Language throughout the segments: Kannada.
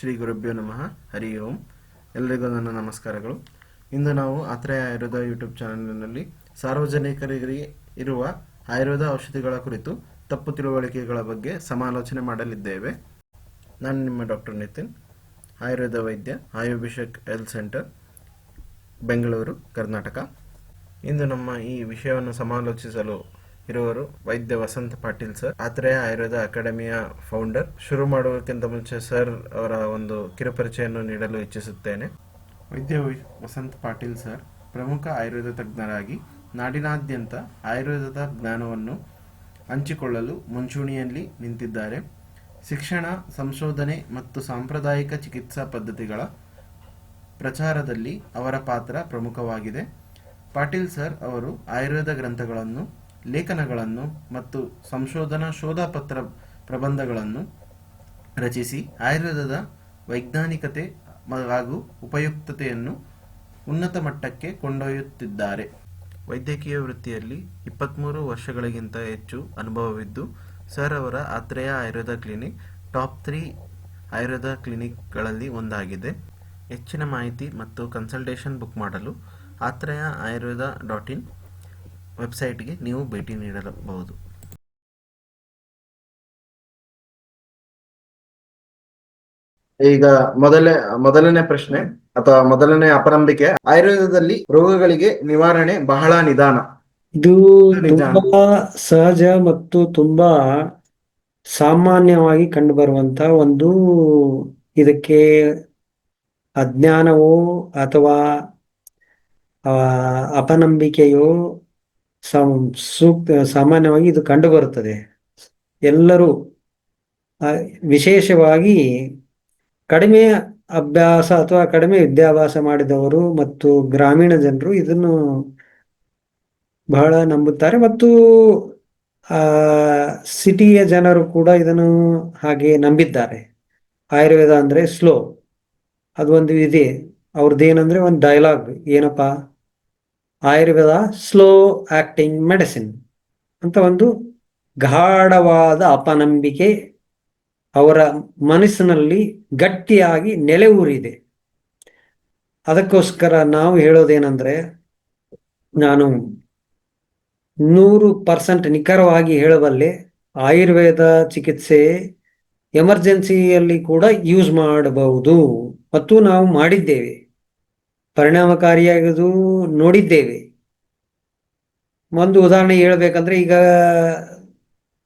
ಶ್ರೀ ಗುರುಭ್ಯೋ ನಮಃ. ಹರಿ ಓಂ. ಎಲ್ಲರಿಗೂ ನನ್ನ ನಮಸ್ಕಾರಗಳು. ಇಂದು ನಾವು ಆತ್ರೇಯ ಆಯುರ್ವೇದ ಯೂಟ್ಯೂಬ್ ಚಾನಲ್ನಲ್ಲಿ ಸಾರ್ವಜನಿಕರಿಗೆ ಇರುವ ಆಯುರ್ವೇದ ಔಷಧಿಗಳ ಕುರಿತು ತಪ್ಪು ತಿಳುವಳಿಕೆಗಳ ಬಗ್ಗೆ ಸಮಾಲೋಚನೆ ಮಾಡಲಿದ್ದೇವೆ. ನಾನು ನಿಮ್ಮ ಡಾಕ್ಟರ್ ನಿತಿನ್, ಆಯುರ್ವೇದ ವೈದ್ಯ ಆಯುಭಿಷೇಕ್ ಹೆಲ್ತ್ ಸೆಂಟರ್, ಬೆಂಗಳೂರು, ಕರ್ನಾಟಕ. ಇಂದು ನಮ್ಮ ಈ ವಿಷಯವನ್ನು ಸಮಾಲೋಚಿಸಲು ಇರುವರು ವೈದ್ಯ ವಸಂತ ಪಾಟೀಲ್ ಸರ್. ಆತ್ರೇಯ ಆಯುರ್ವೇದ ಅಕಾಡೆಮಿಯ ಫೌಂಡರ್ ಶುರು ಮಾಡುವುದಕ್ಕಿಂತ ಮುಂಚೆ ಸರ್ ಅವರ ಒಂದು ಕಿರುಪರಿಚಯವನ್ನು ನೀಡಲು ಇಚ್ಛಿಸುತ್ತೇನೆ. ವೈದ್ಯ ವಸಂತ್ ಪಾಟೀಲ್ ಸರ್, ಪ್ರಮುಖ ಆಯುರ್ವೇದ ತಜ್ಞರಾಗಿ ನಾಡಿನಾದ್ಯಂತ ಆಯುರ್ವೇದದ ಜ್ಞಾನವನ್ನು ಹಂಚಿಕೊಳ್ಳಲು ಮುಂಚೂಣಿಯಲ್ಲಿ ನಿಂತಿದ್ದಾರೆ. ಶಿಕ್ಷಣ, ಸಂಶೋಧನೆ ಮತ್ತು ಸಾಂಪ್ರದಾಯಿಕ ಚಿಕಿತ್ಸಾ ಪದ್ಧತಿಗಳ ಪ್ರಚಾರದಲ್ಲಿ ಅವರ ಪಾತ್ರ ಪ್ರಮುಖವಾಗಿದೆ. ಪಾಟೀಲ್ ಸರ್ ಅವರು ಆಯುರ್ವೇದ ಗ್ರಂಥಗಳನ್ನು ಲೇಖನಗಳನ್ನು ಮತ್ತು ಸಂಶೋಧನಾ ಶೋಧ ಪತ್ರ ಪ್ರಬಂಧಗಳನ್ನು ರಚಿಸಿ ಆಯುರ್ವೇದದ ವೈಜ್ಞಾನಿಕತೆ ಹಾಗೂ ಉಪಯುಕ್ತತೆಯನ್ನು ಉನ್ನತ ಮಟ್ಟಕ್ಕೆ ಕೊಂಡೊಯ್ಯುತ್ತಿದ್ದಾರೆ. ವೈದ್ಯಕೀಯ ವೃತ್ತಿಯಲ್ಲಿ ಇಪ್ಪತ್ತ್ಮೂರು ವರ್ಷಗಳಿಗಿಂತ ಹೆಚ್ಚು ಅನುಭವವಿದ್ದು, ಸರ್ ಅವರ Atreya Ayurveda clinic top three Ayurveda ಕ್ಲಿನಿಕ್ಗಳಲ್ಲಿ ಒಂದಾಗಿದೆ. ಹೆಚ್ಚಿನ ಮಾಹಿತಿ ಮತ್ತು ಕನ್ಸಲ್ಟೇಷನ್ ಬುಕ್ ಮಾಡಲು ಆತ್ರೇಯ ಆಯುರ್ವೇದ ಡಾಟ್ ಇನ್ ವೆಬ್ಸೈಟ್ಗೆ ನೀವು ಭೇಟಿ ನೀಡಬಹುದು ಈಗ ಮೊದಲೇ ಮೊದಲನೇ ಪ್ರಶ್ನೆ ಅಥವಾ ಮೊದಲನೇ ಅಪನಂಬಿಕೆ ಆಯುರ್ವೇದದಲ್ಲಿ ರೋಗಗಳಿಗೆ ನಿವಾರಣೆ ಬಹಳ ನಿಧಾನ ಇದು. ತುಂಬಾ ಸಹಜ ಮತ್ತು ತುಂಬಾ ಸಾಮಾನ್ಯವಾಗಿ ಕಂಡುಬರುವಂತ ಒಂದು ಇದಕ್ಕೆ ಅಜ್ಞಾನವೋ ಅಥವಾ ಅಪನಂಬಿಕೆಯೋ ಸಂ- ಸೂಕ್ತ, ಸಾಮಾನ್ಯವಾಗಿ ಇದು ಕಂಡುಬರುತ್ತದೆ. ಎಲ್ಲರೂ ವಿಶೇಷವಾಗಿ ಕಡಿಮೆ ಅಭ್ಯಾಸ ಅಥವಾ ಕಡಿಮೆ ವಿದ್ಯಾಭ್ಯಾಸ ಮಾಡಿದವರು ಮತ್ತು ಗ್ರಾಮೀಣ ಜನರು ಇದನ್ನು ಬಹಳ ನಂಬುತ್ತಾರೆ. ಮತ್ತು, ಆ, ಸಿಟಿಯ ಜನರು ಕೂಡ ಇದನ್ನು ಹಾಗೆ ನಂಬಿದ್ದಾರೆ. ಆಯುರ್ವೇದ ಅಂದ್ರೆ ಸ್ಲೋ ಅದು ಒಂದು ಇದೆ. ಅವ್ರದ್ದು ಏನಂದ್ರೆ ಒಂದು ಡೈಲಾಗ್ ಏನಪ್ಪಾ? ಆಯುರ್ವೇದ ಸ್ಲೋ ಆಕ್ಟಿಂಗ್ ಮೆಡಿಸಿನ್ ಅಂತ ಒಂದು ಗಾಢವಾದ ಅಪನಂಬಿಕೆ ಅವರ ಮನಸ್ಸಿನಲ್ಲಿ ಗಟ್ಟಿಯಾಗಿ ನೆಲೆ ಊರಿದೆ. ಅದಕ್ಕೋಸ್ಕರ ನಾವು ಹೇಳೋದೇನೆಂದ್ರೆ ನಾನು ನೂರು ಪರ್ಸೆಂಟ್ ನಿಖರವಾಗಿ ಹೇಳಬಲ್ಲೆ ಆಯುರ್ವೇದ ಚಿಕಿತ್ಸೆ ಎಮರ್ಜೆನ್ಸಿಯಲ್ಲಿ ಕೂಡ ಯೂಸ್ ಮಾಡಬಹುದು. ಮತ್ತು ನಾವು ಮಾಡಿದ್ದೇವೆ. ಪರಿಣಾಮಕಾರಿಯಾಗದು ನೋಡಿದ್ದೇವೆ. ಒಂದು ಉದಾಹರಣೆ ಹೇಳ್ಬೇಕಂದ್ರೆ ಈಗ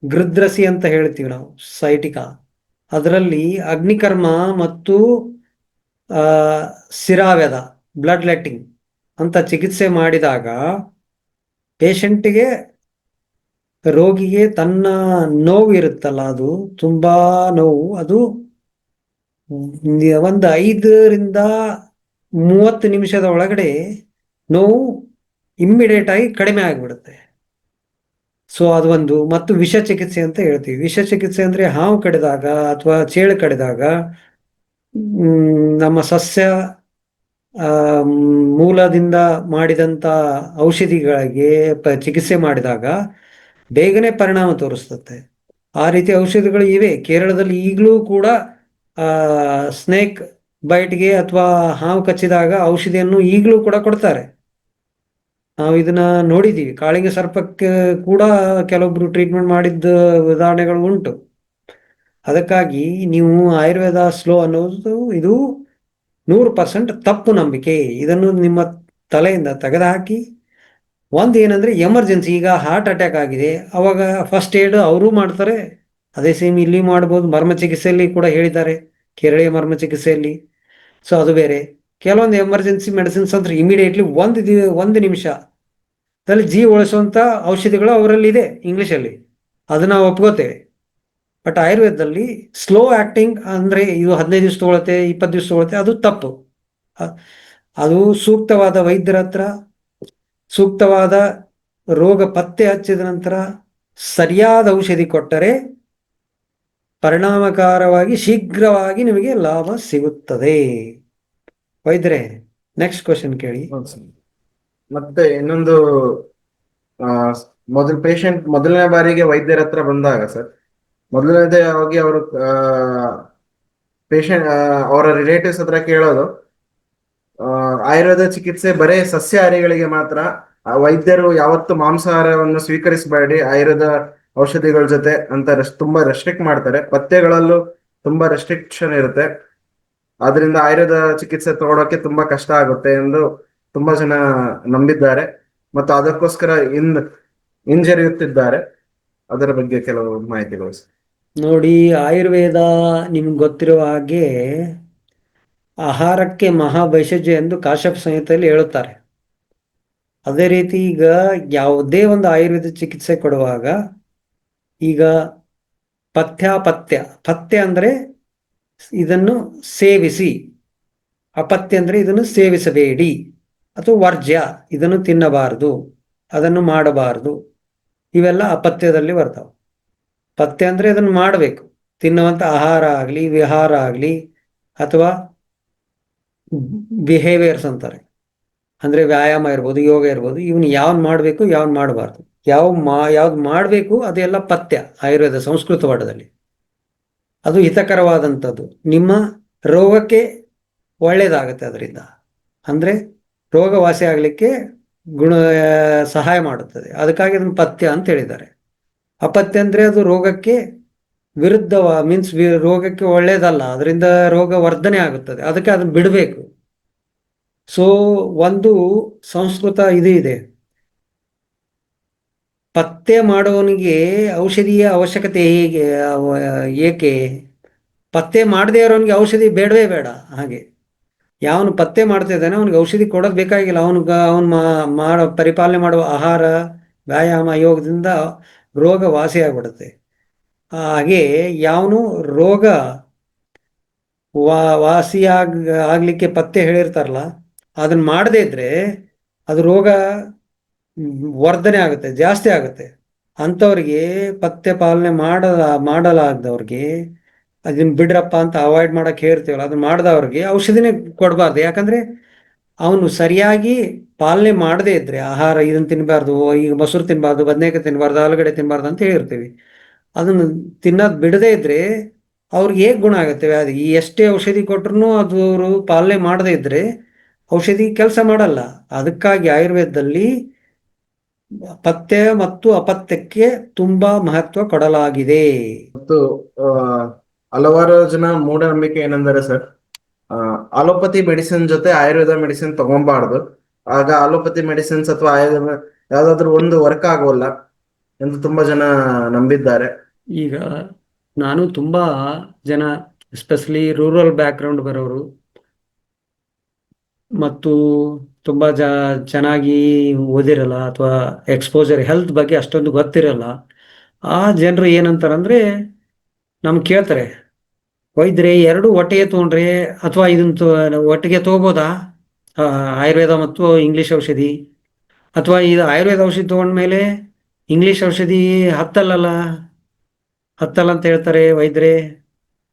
ಗೃದ್ರಸಿ ಅಂತ ಹೇಳ್ತೀವಿ ನಾವು, ಸೈಟಿಕ. ಅದರಲ್ಲಿ ಅಗ್ನಿಕರ್ಮ ಮತ್ತು ಸಿರಾವ್ಯದ ಬ್ಲಡ್ ಲೆಟ್ಟಿಂಗ್ ಅಂತ ಚಿಕಿತ್ಸೆ ಮಾಡಿದಾಗ ಪೇಷಂಟಿಗೆ ರೋಗಿಗೆ ತನ್ನ ನೋವು ಇರುತ್ತಲ್ಲ, ಅದು ತುಂಬಾ ನೋವು, ಅದು ಒಂದು ಐದರಿಂದ ಮೂವತ್ತು ನಿಮಿಷದ ಒಳಗಡೆ ನೋವು ಇಮ್ಮಿಡಿಯೇಟ್ ಆಗಿ ಕಡಿಮೆ ಆಗಿಬಿಡುತ್ತೆ. ಸೊ ಅದು ಒಂದು. ಮತ್ತು ವಿಷ ಚಿಕಿತ್ಸೆ ಅಂತ ಹೇಳ್ತೀವಿ. ವಿಷ ಚಿಕಿತ್ಸೆ ಅಂದ್ರೆ ಹಾವು ಕಡಿದಾಗ ಅಥವಾ ಚೇಳು ಕಡಿದಾಗ ನಮ್ಮ ಸಸ್ಯ ಮೂಲದಿಂದ ಮಾಡಿದಂತ ಔಷಧಿಗಳಿಗೆ ಚಿಕಿತ್ಸೆ ಮಾಡಿದಾಗ ಬೇಗನೆ ಪರಿಣಾಮ ತೋರಿಸ್ತತೆ. ಆ ರೀತಿ ಔಷಧಿಗಳು ಇವೆ. ಕೇರಳದಲ್ಲಿ ಈಗಲೂ ಕೂಡ ಸ್ನೇಕ್ ಬೈಟ್ಗೆ ಅಥವಾ ಹಾವು ಕಚ್ಚಿದಾಗ ಔಷಧಿಯನ್ನು ಈಗಲೂ ಕೂಡ ಕೊಡ್ತಾರೆ. ನಾವು ಇದನ್ನ ನೋಡಿದ್ದೀವಿ ಕಾಳಿಂಗ ಸರ್ಪಕ್ಕೆ ಕೂಡ ಕೆಲವೊಬ್ರು ಟ್ರೀಟ್ಮೆಂಟ್ ಮಾಡಿದ್ದ ಉದಾಹರಣೆಗಳು ಉಂಟು. ಅದಕ್ಕಾಗಿ ನೀವು ಆಯುರ್ವೇದ ಸ್ಲೋ ಅನ್ನೋದು ಇದು ನೂರು ಪರ್ಸೆಂಟ್ ತಪ್ಪು ನಂಬಿಕೆ. ಇದನ್ನು ನಿಮ್ಮ ತಲೆಯಿಂದ ತೆಗೆದುಹಾಕಿ, ಒಂದು ಏನಂದ್ರೆ ಎಮರ್ಜೆನ್ಸಿ, ಈಗ ಹಾರ್ಟ್ ಅಟ್ಯಾಕ್ ಆಗಿದೆ. ಅವಾಗ ಫಸ್ಟ್ ಏಡ್ ಅವರು ಮಾಡ್ತಾರೆ. ಅದೇ ಸೇಮ್ ಇಲ್ಲಿ ಮಾಡ್ಬೋದು. ಮರ್ಮ ಚಿಕಿತ್ಸೆಯಲ್ಲಿ ಕೂಡ ಹೇಳಿದ್ದಾರೆ. ಕೇರಳೀಯ ಮರ್ಮ ಚಿಕಿತ್ಸೆಯಲ್ಲಿ ಸೊ ಅದು ಬೇರೆ. ಕೆಲವೊಂದು ಎಮರ್ಜೆನ್ಸಿ ಮೆಡಿಸಿನ್ಸ್ ಅಂದ್ರೆ ಇಮಿಡಿಯೇಟ್ಲಿ ಒಂದು ದಿ ಒಂದು ನಿಮಿಷ. ಅದರಲ್ಲಿ ಜೀವ ಉಳಿಸುವಂತ ಔಷಧಿಗಳು ಅವರಲ್ಲಿ ಇದೆ ಇಂಗ್ಲೀಷಲ್ಲಿ. ಅದು ನಾವು ಒಪ್ಕೋತೇವೆ. ಬಟ್ ಆಯುರ್ವೇದದಲ್ಲಿ ಸ್ಲೋ ಆಕ್ಟಿಂಗ್ ಅಂದ್ರೆ ಇದು ಹದಿನೈದು ದಿವಸ ತಗೊಳತ್ತೆ, ಇಪ್ಪತ್ತು ದಿವಸ ತಗೊಳತ್ತೆ, ಅದು ತಪ್ಪು. ಅದು ಸೂಕ್ತವಾದ ವೈದ್ಯರ ಹತ್ರ, ಸೂಕ್ತವಾದ ರೋಗ ಪತ್ತೆ ಹಚ್ಚಿದ ನಂತರ ಸರಿಯಾದ ಔಷಧಿ ಕೊಟ್ಟರೆ ಪರಿಣಾಮಕಾರವಾಗಿ ಶೀಘ್ರವಾಗಿ ನಿಮಗೆ ಲಾಭ ಸಿಗುತ್ತದೆ. ವೈದ್ಯರೇ ನೆಕ್ಸ್ಟ್ ಕ್ವಶನ್ ಕೇಳಿ. ಮತ್ತೆ ಇನ್ನೊಂದು ಮೊದಲು ಪೇಷಂಟ್ ಮೊದಲನೇ ಬಾರಿಗೆ ವೈದ್ಯರ ಹತ್ರ ಬಂದಾಗ ಸರ್ ಮೊದಲನೇದೇ ಹೋಗಿ ಅವರು ಪೇಷಂಟ್ ಅವರ ರಿಲೇಟಿವ್ಸ್ ಹತ್ರ ಕೇಳೋದು ಆಯುರ್ವೇದ ಚಿಕಿತ್ಸೆ ಬರೇ ಸಸ್ಯಾಹಾರಿಗಳಿಗೆ ಮಾತ್ರ ವೈದ್ಯರು ಯಾವತ್ತು ಮಾಂಸಾಹಾರವನ್ನು ಸ್ವೀಕರಿಸಬೇಡಿ, ಆಯುರ್ವೇದ ಔಷಧಿಗಳ ಜೊತೆ ಅಂತ ತುಂಬಾ ರೆಸ್ಟ್ರಿಕ್ಟ್ ಮಾಡ್ತಾರೆ. ಪಥ್ಯಗಳಲ್ಲೂ ತುಂಬಾ ರೆಸ್ಟ್ರಿಕ್ಷನ್ ಇರುತ್ತೆ. ಆದ್ರಿಂದ ಆಯುರ್ವೇದ ಚಿಕಿತ್ಸೆ ತಗೊಳಕ್ಕೆ ತುಂಬಾ ಕಷ್ಟ ಆಗುತ್ತೆ ಎಂದು ತುಂಬಾ ಜನ ನಂಬಿದ್ದಾರೆ. ಮತ್ತು ಅದಕ್ಕೋಸ್ಕರ ಇನ್, ಹಿಂಜರಿಯುತ್ತಿದ್ದಾರೆ. ಅದರ ಬಗ್ಗೆ ಕೆಲವು ಮಾಹಿತಿಗಳು. ನೋಡಿ, ಆಯುರ್ವೇದ ನಿಮ್ಗೆ ಗೊತ್ತಿರುವ ಹಾಗೆ ಆಹಾರಕ್ಕೆ ಮಹಾಭೈಷಜ ಎಂದು ಕಾಶ್ಯಪ್ ಸಂಹಿತೆಯಲ್ಲಿ ಹೇಳುತ್ತಾರೆ. ಅದೇ ರೀತಿ ಈಗ ಯಾವುದೇ ಒಂದು ಆಯುರ್ವೇದ ಚಿಕಿತ್ಸೆ ಕೊಡುವಾಗ ಈಗ ಪಥ್ಯ ಪಥ್ಯ ಪಥ್ಯ ಅಂದರೆ ಇದನ್ನು ಸೇವಿಸಿ, ಅಪಥ್ಯ ಅಂದರೆ ಇದನ್ನು ಸೇವಿಸಬೇಡಿ ಅಥವಾ ವರ್ಜ್ಯ, ಇದನ್ನು ತಿನ್ನಬಾರದು, ಅದನ್ನು ಮಾಡಬಾರದು, ಇವೆಲ್ಲ ಅಪಥ್ಯದಲ್ಲಿ ಬರ್ತಾವೆ. ಪಥ್ಯ ಅಂದರೆ ಇದನ್ನು ಮಾಡಬೇಕು. ತಿನ್ನುವಂಥ ಆಹಾರ ಆಗಲಿ, ವಿಹಾರ ಆಗಲಿ, ಅಥವಾ ಬಿಹೇವಿಯರ್ಸ್ ಅಂತಾರೆ. ಅಂದರೆ ವ್ಯಾಯಾಮ ಇರ್ಬೋದು, ಯೋಗ ಇರ್ಬೋದು, ಇವನು ಯಾವ್ದು ಮಾಡಬೇಕು ಯಾವ್ದು ಮಾಡಬಾರ್ದು. ಯಾವ ಮಾ, ಯಾವ್ದು ಮಾಡಬೇಕು ಅದೆಲ್ಲ ಪಥ್ಯ ಆಯುರ್ವೇದ ಸಂಸ್ಕೃತ ಪಾಠದಲ್ಲಿ. ಅದು ಹಿತಕರವಾದಂಥದ್ದು. ನಿಮ್ಮ ರೋಗಕ್ಕೆ ಒಳ್ಳೆಯದಾಗುತ್ತೆ ಅದರಿಂದ. ಅಂದರೆ ರೋಗ ವಾಸಿ ಆಗಲಿಕ್ಕೆ ಗುಣ, ಸಹಾಯ ಮಾಡುತ್ತದೆ. ಅದಕ್ಕಾಗಿ ಅದನ್ನು ಪಥ್ಯ ಅಂತ ಹೇಳಿದ್ದಾರೆ. ಅಪಥ್ಯ ಅಂದರೆ ಅದು ರೋಗಕ್ಕೆ ವಿರುದ್ಧವ ಮೀನ್ಸ್ ರೋಗಕ್ಕೆ ಒಳ್ಳೆಯದಲ್ಲ ಅದರಿಂದ ರೋಗ ವರ್ಧನೆ ಆಗುತ್ತದೆ. ಅದಕ್ಕೆ ಅದನ್ನು ಬಿಡಬೇಕು. ಸೊ ಒಂದು ಸಂಸ್ಕೃತ ಇದು ಇದೆ. ಪತ್ತೆ ಮಾಡುವವನಿಗೆ ಔಷಧಿಯ ಅವಶ್ಯಕತೆ ಹೇಗೆ ಏಕೆ? ಪತ್ತೆ ಮಾಡದೇ ಇರೋನಿಗೆ ಔಷಧಿ ಬೇಡವೇ ಬೇಡ, ಹಾಗೆ. ಯಾವನು ಪತ್ತೆ ಮಾಡ್ತಾ ಇದ್ದಾನೆ, ಅವನಿಗೆ ಔಷಧಿ ಕೊಡೋದು ಬೇಕಾಗಿಲ್ಲ. ಅವನಿಗ, ಅವನು ಮಾಡೋ, ಪರಿಪಾಲನೆ ಮಾಡುವ ಆಹಾರ, ವ್ಯಾಯಾಮ, ಯೋಗದಿಂದ ರೋಗ ವಾಸಿಯಾಗ್ಬಿಡುತ್ತೆ ಹಾಗೆ ಯಾವನು ರೋಗ ವಾ, ವಾಸಿಯಾಗ, ಆಗಲಿಕ್ಕೆ ಪತ್ತೆ ಹೇಳಿರ್ತಾರಲ್ಲ ಅದನ್ನ ಮಾಡದೇ ಇದ್ರೆ ಅದು ರೋಗ ವರ್ಧನೆ ಆಗುತ್ತೆ, ಜಾಸ್ತಿ ಆಗುತ್ತೆ. ಅಂಥವ್ರಿಗೆ ಪಥ್ಯ ಪಾಲನೆ ಮಾಡಲ ಮಾಡಲಾಗದವ್ರಿಗೆ ಅದನ್ನ ಬಿಡ್ರಪ್ಪ ಅಂತ ಅವಾಯ್ಡ್ ಮಾಡಕ್ಕೆ ಹೇಳ್ತೀವಲ್ಲ, ಅದನ್ನ ಮಾಡ್ದವ್ರಿಗೆ ಔಷಧಿನೇ ಕೊಡಬಾರ್ದು. ಯಾಕಂದ್ರೆ ಅವನು ಸರಿಯಾಗಿ ಪಾಲನೆ ಮಾಡದೇ ಇದ್ರೆ, ಆಹಾರ ಇದನ್ನ ತಿನ್ನಬಾರ್ದು ಈಗ ಮೊಸರು ತಿನ್ನಬಾರ್ದು ಬದನೇಕಾಯಿ ತಿನ್ನಬಾರ್ದು ಆಲೂಗಡ್ಡೆ ತಿನ್ನಬಾರ್ದು ಅಂತ ಹೇಳಿರ್ತೀವಿ ಅದನ್ನು ತಿನ್ನೋದು ಬಿಡದೇ ಇದ್ರೆ ಅವ್ರಿಗೆ ಹೇಗೆ ಗುಣ ಆಗುತ್ತೆ? ವ್ಯಾಧಿ ಎಷ್ಟೇ ಔಷಧಿ ಕೊಟ್ರು ಅದು ಅವರು ಪಾಲನೆ ಮಾಡದೇ ಇದ್ರೆ ಔಷಧಿ ಕೆಲಸ ಮಾಡಲ್ಲ. ಅದಕ್ಕಾಗಿ ಆಯುರ್ವೇದದಲ್ಲಿ ಪಥ್ಯ ಮತ್ತು ಅಪತ್ಯಕ್ಕೆ ತುಂಬಾ ಮಹತ್ವ ಕೊಡಲಾಗಿದೆ. ಮತ್ತು ಹಲವಾರು ಜನ ಮೂಢನಂಬಿಕೆ ಏನಂದರೆ ಸರ್ ಅಲೋಪತಿ ಮೆಡಿಸಿನ್ ಜೊತೆ ಆಯುರ್ವೇದ ಮೆಡಿಸಿನ್ ತಗೊಬಾರ್ದು ಆಗ ಅಲೋಪತಿ ಮೆಡಿಸಿನ್ಸ್ ಅಥವಾ ಆಯುರ್ವೇದ ಯಾವ್ದಾದ್ರು ಒಂದು ವರ್ಕ್ ಆಗೋಲ್ಲ ಎಂದು ತುಂಬಾ ಜನ ನಂಬಿದ್ದಾರೆ. ಈಗ ನಾನು ತುಂಬಾ ಜನ ಎಸ್ಪೆಷಲಿ ರೂರಲ್ ಬ್ಯಾಕ್ಗ್ರೌಂಡ್ ಬರೋರು ಮತ್ತು ತುಂಬಾ ಜ, ಚೆನ್ನಾಗಿ ಓದಿರಲ್ಲ ಅಥವಾ ಎಕ್ಸ್ಪೋಜರ್ ಹೆಲ್ತ್ ಬಗ್ಗೆ ಅಷ್ಟೊಂದು ಗೊತ್ತಿರಲ್ಲ. ಆ ಜನರು ಏನಂತಾರಂದ್ರೆ ನಮ್ಗೆ ಕೇಳ್ತಾರೆ, ವೈದ್ಯರೇ, ಎರಡು ಒಟ್ಟಿಗೆ ತೊಗೊಂಡ್ರೆ ಅಥವಾ ಇದನ್ನ ಒಟ್ಟಿಗೆ ತಗೋಬೋದಾ? ಆಯುರ್ವೇದ ಮತ್ತು ಇಂಗ್ಲಿಷ್ ಔಷಧಿ. ಅಥವಾ ಇದು ಆಯುರ್ವೇದ ಔಷಧಿ ತೊಗೊಂಡ್ಮೇಲೆ ಇಂಗ್ಲಿಷ್ ಔಷಧಿ ಹತ್ತಲ್ಲಲ್ಲ? ಹತ್ತಲ್ಲ ಅಂತ ಹೇಳ್ತಾರೆ ವೈದ್ಯರೇ.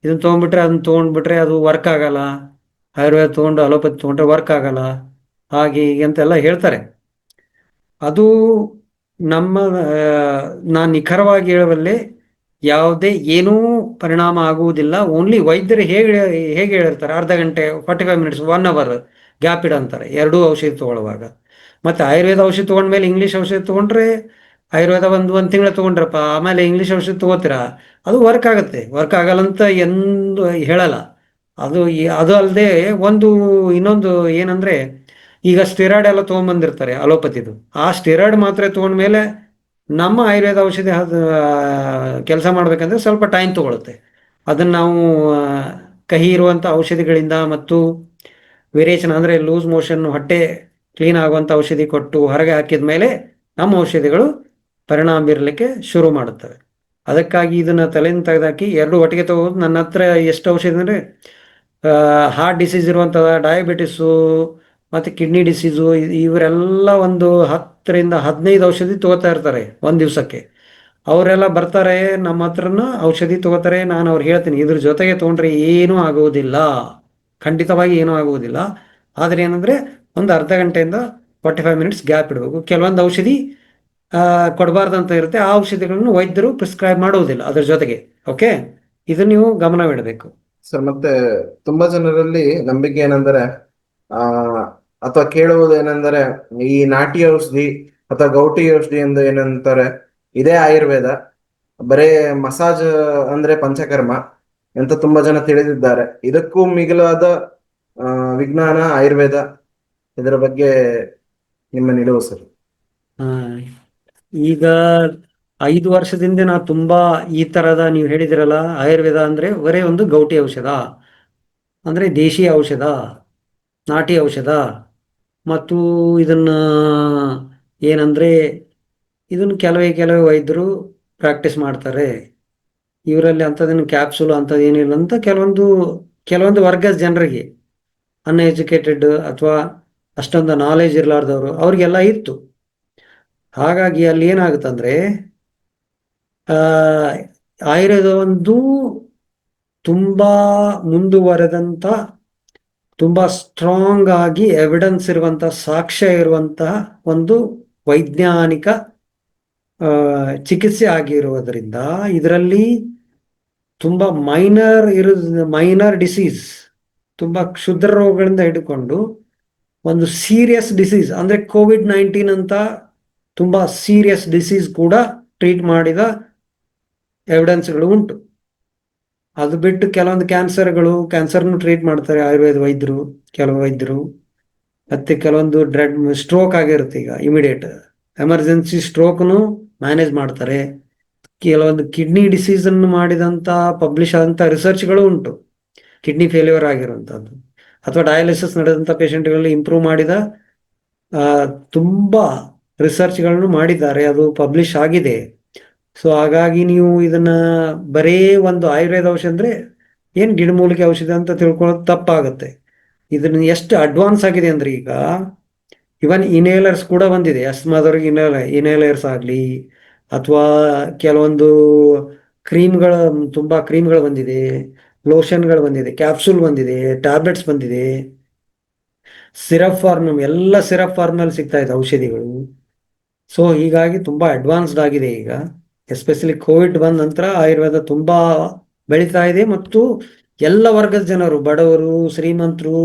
ಇದನ್ನ ತೊಗೊಂಡ್ಬಿಟ್ರೆ ಅದನ್ನ ತೊಗೊಂಡ್ಬಿಟ್ರೆ ಅದು ವರ್ಕ್ ಆಗಲ್ಲ. ಆಯುರ್ವೇದ ತೊಗೊಂಡು ಅಲೋಪತಿ ತೊಗೊಂಡ್ರೆ ವರ್ಕ್ ಆಗಲ್ಲ. ಹಾಗೆ ಹೀಗೆ ಅಂತೆಲ್ಲ ಹೇಳ್ತಾರೆ. ಅದು ನಮ್ಮ ನಾನು ನಿಖರವಾಗಿ ಹೇಳಬಲ್ಲೆ ಯಾವುದೇ ಏನೂ ಪರಿಣಾಮ ಆಗುವುದಿಲ್ಲ. ಓನ್ಲಿ ವೈದ್ಯರು ಹೇಗೆ ಹೇಗೆ ಹೇಳಿರ್ತಾರೆ? ಅರ್ಧ ಗಂಟೆ forty five minutes one hour gap ಇಡ ಅಂತಾರೆ. ಎರಡೂ ಔಷಧಿ ತಗೊಳ್ಳುವಾಗ. ಮತ್ತು ಆಯುರ್ವೇದ ಔಷಧಿ ತೊಗೊಂಡ್ಮೇಲೆ ಇಂಗ್ಲೀಷ್ ಔಷಧಿ ತೊಗೊಂಡ್ರೆ ಆಯುರ್ವೇದ ಒಂದು ಒಂದು ತಿಂಗಳು ತೊಗೊಂಡ್ರಪ್ಪ, ಆಮೇಲೆ ಇಂಗ್ಲೀಷ್ ಔಷಧಿ ತಗೋತೀರಾ? ಅದು ವರ್ಕ್ ಆಗುತ್ತೆ. ವರ್ಕ್ ಆಗಲ್ಲ ಅಂತ ಎಂದು ಹೇಳಲ್ಲ. ಅದು ಅದು ಅಲ್ಲದೆ ಒಂದು ಇನ್ನೊಂದು ಏನಂದ್ರೆ ಈಗ ಸ್ಟೆರಾಯ್ಡ್ ಎಲ್ಲ ತೊಗೊಂಬಂದಿರ್ತಾರೆ ಅಲೋಪತಿದು. ಆ ಸ್ಟೆರಾಯ್ಡ್ ಮಾತ್ರೆ ತೊಗೊಂಡ್ಮೇಲೆ ನಮ್ಮ ಆಯುರ್ವೇದ ಔಷಧಿ ಕೆಲಸ ಮಾಡಬೇಕಂದ್ರೆ ಸ್ವಲ್ಪ ಟೈಮ್ ತಗೊಳುತ್ತೆ. ಅದನ್ನು ನಾವು ಕಹಿ ಇರುವಂಥ ಔಷಧಿಗಳಿಂದ ಮತ್ತು ವಿರೇಚನ ಅಂದರೆ ಲೂಸ್ ಮೋಷನ್ ಹೊಟ್ಟೆ ಕ್ಲೀನ್ ಆಗುವಂಥ ಔಷಧಿ ಕೊಟ್ಟು ಹೊರಗೆ ಹಾಕಿದ ಮೇಲೆ ನಮ್ಮ ಔಷಧಿಗಳು ಪರಿಣಾಮ ಬೀರಲಿಕ್ಕೆ ಶುರು ಮಾಡುತ್ತವೆ. ಅದಕ್ಕಾಗಿ ಇದನ್ನು ತಲೆಯಿಂದ ತೆಗೆದಾಕಿ ಎರಡು ಒಟ್ಟಿಗೆ ತಗೋದು ನನ್ನ ಹತ್ರ ಎಷ್ಟು ಔಷಧಿ ಅಂದರೆ ಹಾರ್ಟ್ ಡಿಸೀಸ್ ಇರುವಂಥ ಡಯಾಬಿಟಿಸು ಮತ್ತು ಕಿಡ್ನಿ ಡಿಸೀಸು ಇವರೆಲ್ಲ ಒಂದು ಹತ್ತರಿಂದ ಹದಿನೈದು ಔಷಧಿ ತಗೋತಾ ಇರ್ತಾರೆ ಒಂದು ದಿವಸಕ್ಕೆ. ಅವರೆಲ್ಲ ಬರ್ತಾರೆ, ನಮ್ಮ ಹತ್ರನ ಔಷಧಿ ತಗೋತಾರೆ, ನಾನು ಅವ್ರು ಹೇಳ್ತೀನಿ, ಇದ್ರ ಜೊತೆಗೆ ತೊಗೊಂಡ್ರೆ ಏನೂ ಆಗುವುದಿಲ್ಲ ಖಂಡಿತವಾಗಿ ಏನೂ ಆಗುವುದಿಲ್ಲ ಆದರೆ ಏನಂದರೆ ಒಂದು ಅರ್ಧ ಗಂಟೆಯಿಂದ ಫಾರ್ಟಿ ಫೈವ್ ಮಿನಿಟ್ಸ್ ಗ್ಯಾಪ್ ಇಡಬೇಕು. ಕೆಲವೊಂದು ಔಷಧಿ ಕೊಡಬಾರ್ದಂತ ಇರುತ್ತೆ. ಆ ಔಷಧಿಗಳನ್ನು ವೈದ್ಯರು ಪ್ರಿಸ್ಕ್ರೈಬ್ ಮಾಡುವುದಿಲ್ಲ ಅದ್ರ ಜೊತೆಗೆ. ಓಕೆ ಇದು ನೀವು ಗಮನವಿಡಬೇಕು. ಸರ್, ಮತ್ತೆ ತುಂಬಾ ಜನರಲ್ಲಿ ನಂಬಿಕೆ ಏನಂದ್ರೆ, ಆ ಅಥವಾ ಕೇಳುವುದು ಏನಂದ್ರೆ, ಈ ನಾಟಿ ಔಷಧಿ ಅಥವಾ ಗೌಟಿ ಔಷಧಿ ಎಂದು ಏನಂತಾರೆ, ಇದೇ ಆಯುರ್ವೇದ. ಬರೇ ಮಸಾಜ್ ಅಂದ್ರೆ ಪಂಚಕರ್ಮ ಅಂತ ತುಂಬಾ ಜನ ತಿಳಿದಿದ್ದಾರೆ. ಇದಕ್ಕೂ ಮಿಗಿಲಾದ ವಿಜ್ಞಾನ, ಆಯುರ್ವೇದ ಇದರ ಬಗ್ಗೆ ನಿಮ್ಮ ನಿಲುವು ಸರ್. ಈಗ ಐದು ವರ್ಷದಿಂದ ನಾ ತುಂಬಾ ಈ ತರದ ನೀವು ಹೇಳಿದಿರಲ್ಲ, ಆಯುರ್ವೇದ ಅಂದ್ರೆ ಬರೇ ಒಂದು ಗೌಟಿ ಔಷಧ. ಅಂದ್ರೆ ದೇಶಿ ಔಷಧ, ನಾಟಿ ಔಷಧ. ಮತ್ತು ಇದನ್ನ ಏನಂದ್ರೆ ಇದನ್ನು ಕೆಲವೇ ಕೆಲವೇ ವೈದ್ಯರು ಪ್ರಾಕ್ಟೀಸ್ ಮಾಡ್ತಾರೆ. ಇವರಲ್ಲಿ ಅಂಥದ್ದೇನು ಕ್ಯಾಪ್ಸುಲ್ ಅಂಥದ್ದು ಏನಿಲ್ಲ ಅಂತ ಕೆಲವೊಂದು ಕೆಲವೊಂದು ವರ್ಗದ ಜನರಿಗೆ ಅನ್ಎಜುಕೇಟೆಡ್ ಅಥವಾ ಅಷ್ಟೊಂದು ನಾಲೆಜ್ ಇರಲಾರ್ದವರು ಅವ್ರಿಗೆಲ್ಲ ಇತ್ತು. ಹಾಗಾಗಿ ಅಲ್ಲಿ ಏನಾಗುತ್ತಂದ್ರೆ ಆಯುರ್ವೇದ ಒಂದು ತುಂಬಾ ಮುಂದುವರೆದಂತ ತುಂಬಾ ಸ್ಟ್ರಾಂಗ್ ಆಗಿ ಎವಿಡೆನ್ಸ್ ಇರುವಂತಹ ಸಾಕ್ಷ್ಯ ಇರುವಂತಹ ಒಂದು ವೈಜ್ಞಾನಿಕ ಚಿಕಿತ್ಸೆ ಆಗಿರುವುದರಿಂದ ಇದರಲ್ಲಿ ತುಂಬ ಮೈನರ್ ಇರು ಮೈನರ್ ಡಿಸೀಸ್ ತುಂಬ ಕ್ಷುದ್ರ ರೋಗಗಳಿಂದ ಹಿಡ್ಕೊಂಡು ಒಂದು ಸೀರಿಯಸ್ ಡಿಸೀಸ್ ಅಂದ್ರೆ ಕೋವಿಡ್ ನೈನ್ಟೀನ್ ಅಂತ ತುಂಬಾ ಸೀರಿಯಸ್ ಡಿಸೀಸ್ ಕೂಡ ಟ್ರೀಟ್ ಮಾಡಿದ ಎವಿಡೆನ್ಸ್ಗಳು ಉಂಟು. ಅದು ಬಿಟ್ಟು ಕೆಲವೊಂದು ಕ್ಯಾನ್ಸರ್ಗಳು ಕ್ಯಾನ್ಸರ್ನು ಟ್ರೀಟ್ ಮಾಡ್ತಾರೆ ಆಯುರ್ವೇದ ವೈದ್ಯರು, ಕೆಲವು ವೈದ್ಯರು. ಮತ್ತೆ ಕೆಲವೊಂದು ಡ್ರೆಡ್ ಸ್ಟ್ರೋಕ್ ಆಗಿರುತ್ತೆ ಈಗ ಇಮಿಡಿಯೇಟ್ ಎಮರ್ಜೆನ್ಸಿ ಸ್ಟ್ರೋಕ್ನು ಮ್ಯಾನೇಜ್ ಮಾಡ್ತಾರೆ. ಕೆಲವೊಂದು ಕಿಡ್ನಿ ಡಿಸೀಸ್ ಅನ್ನು ಮಾಡಿದಂತ ಪಬ್ಲಿಷ್ ಆದಂತ ರಿಸರ್ಚ್ಗಳು ಉಂಟು. ಕಿಡ್ನಿ ಫೇಲ್ಯೂರ್ ಆಗಿರುವಂತದ್ದು ಅಥವಾ ಡಯಾಲಿಸಿಸ್ ನಡೆದಂತ ಪೇಷಂಟ್ಗಳಲ್ಲಿ ಇಂಪ್ರೂವ್ ಮಾಡಿದ ತುಂಬಾ ರಿಸರ್ಚ್ಗಳನ್ನು ಮಾಡಿದ್ದಾರೆ. ಅದು ಪಬ್ಲಿಷ್ ಆಗಿದೆ. ಸೊ ಹಾಗಾಗಿ ನೀವು ಇದನ್ನ ಬರೇ ಒಂದು ಆಯುರ್ವೇದ ಔಷಧ ಅಂದ್ರೆ ಏನ್ ಗಿಡಮೂಲಿಕೆ ಔಷಧ ಅಂತ ತಿಳ್ಕೊಳ್ಳೋದು ತಪ್ಪಾಗುತ್ತೆ. ಇದನ್ನ ಎಷ್ಟು ಅಡ್ವಾನ್ಸ್ ಆಗಿದೆ ಅಂದ್ರೆ ಈಗ ಇವನ್ ಇನೇಲರ್ಸ್ ಕೂಡ ಬಂದಿದೆ. ಅಸ್ಮಾದವ್ರಿಗೆ ಇನೇಲ ಇನೇಲರ್ಸ್ ಆಗಲಿ ಅಥವಾ ಕೆಲವೊಂದು ಕ್ರೀಮ್ಗಳ ತುಂಬಾ ಕ್ರೀಮ್ಗಳು ಬಂದಿದೆ ಲೋಷನ್ಗಳು ಬಂದಿದೆ ಕ್ಯಾಪ್ಸೂಲ್ ಬಂದಿದೆ ಟ್ಯಾಬ್ಲೆಟ್ಸ್ ಬಂದಿದೆ. ಸಿರಪ್ ಫಾರ್ಮ್ ಎಲ್ಲ ಸಿರಪ್ ಫಾರ್ಮಲ್ಲಿ ಸಿಗ್ತಾ ಇದೆ ಔಷಧಿಗಳು. ಸೊ ಹೀಗಾಗಿ ತುಂಬಾ ಅಡ್ವಾನ್ಸ್ಡ್ ಆಗಿದೆ ಈಗ. ಎಸ್ಪೆಷಲಿ ಕೋವಿಡ್ ಬಂದ ನಂತರ ಆಯುರ್ವೇದ ತುಂಬಾ ಬೆಳೀತಾ ಇದೆ ಮತ್ತು ಎಲ್ಲ ವರ್ಗದ ಜನರು, ಬಡವರು, ಶ್ರೀಮಂತರು,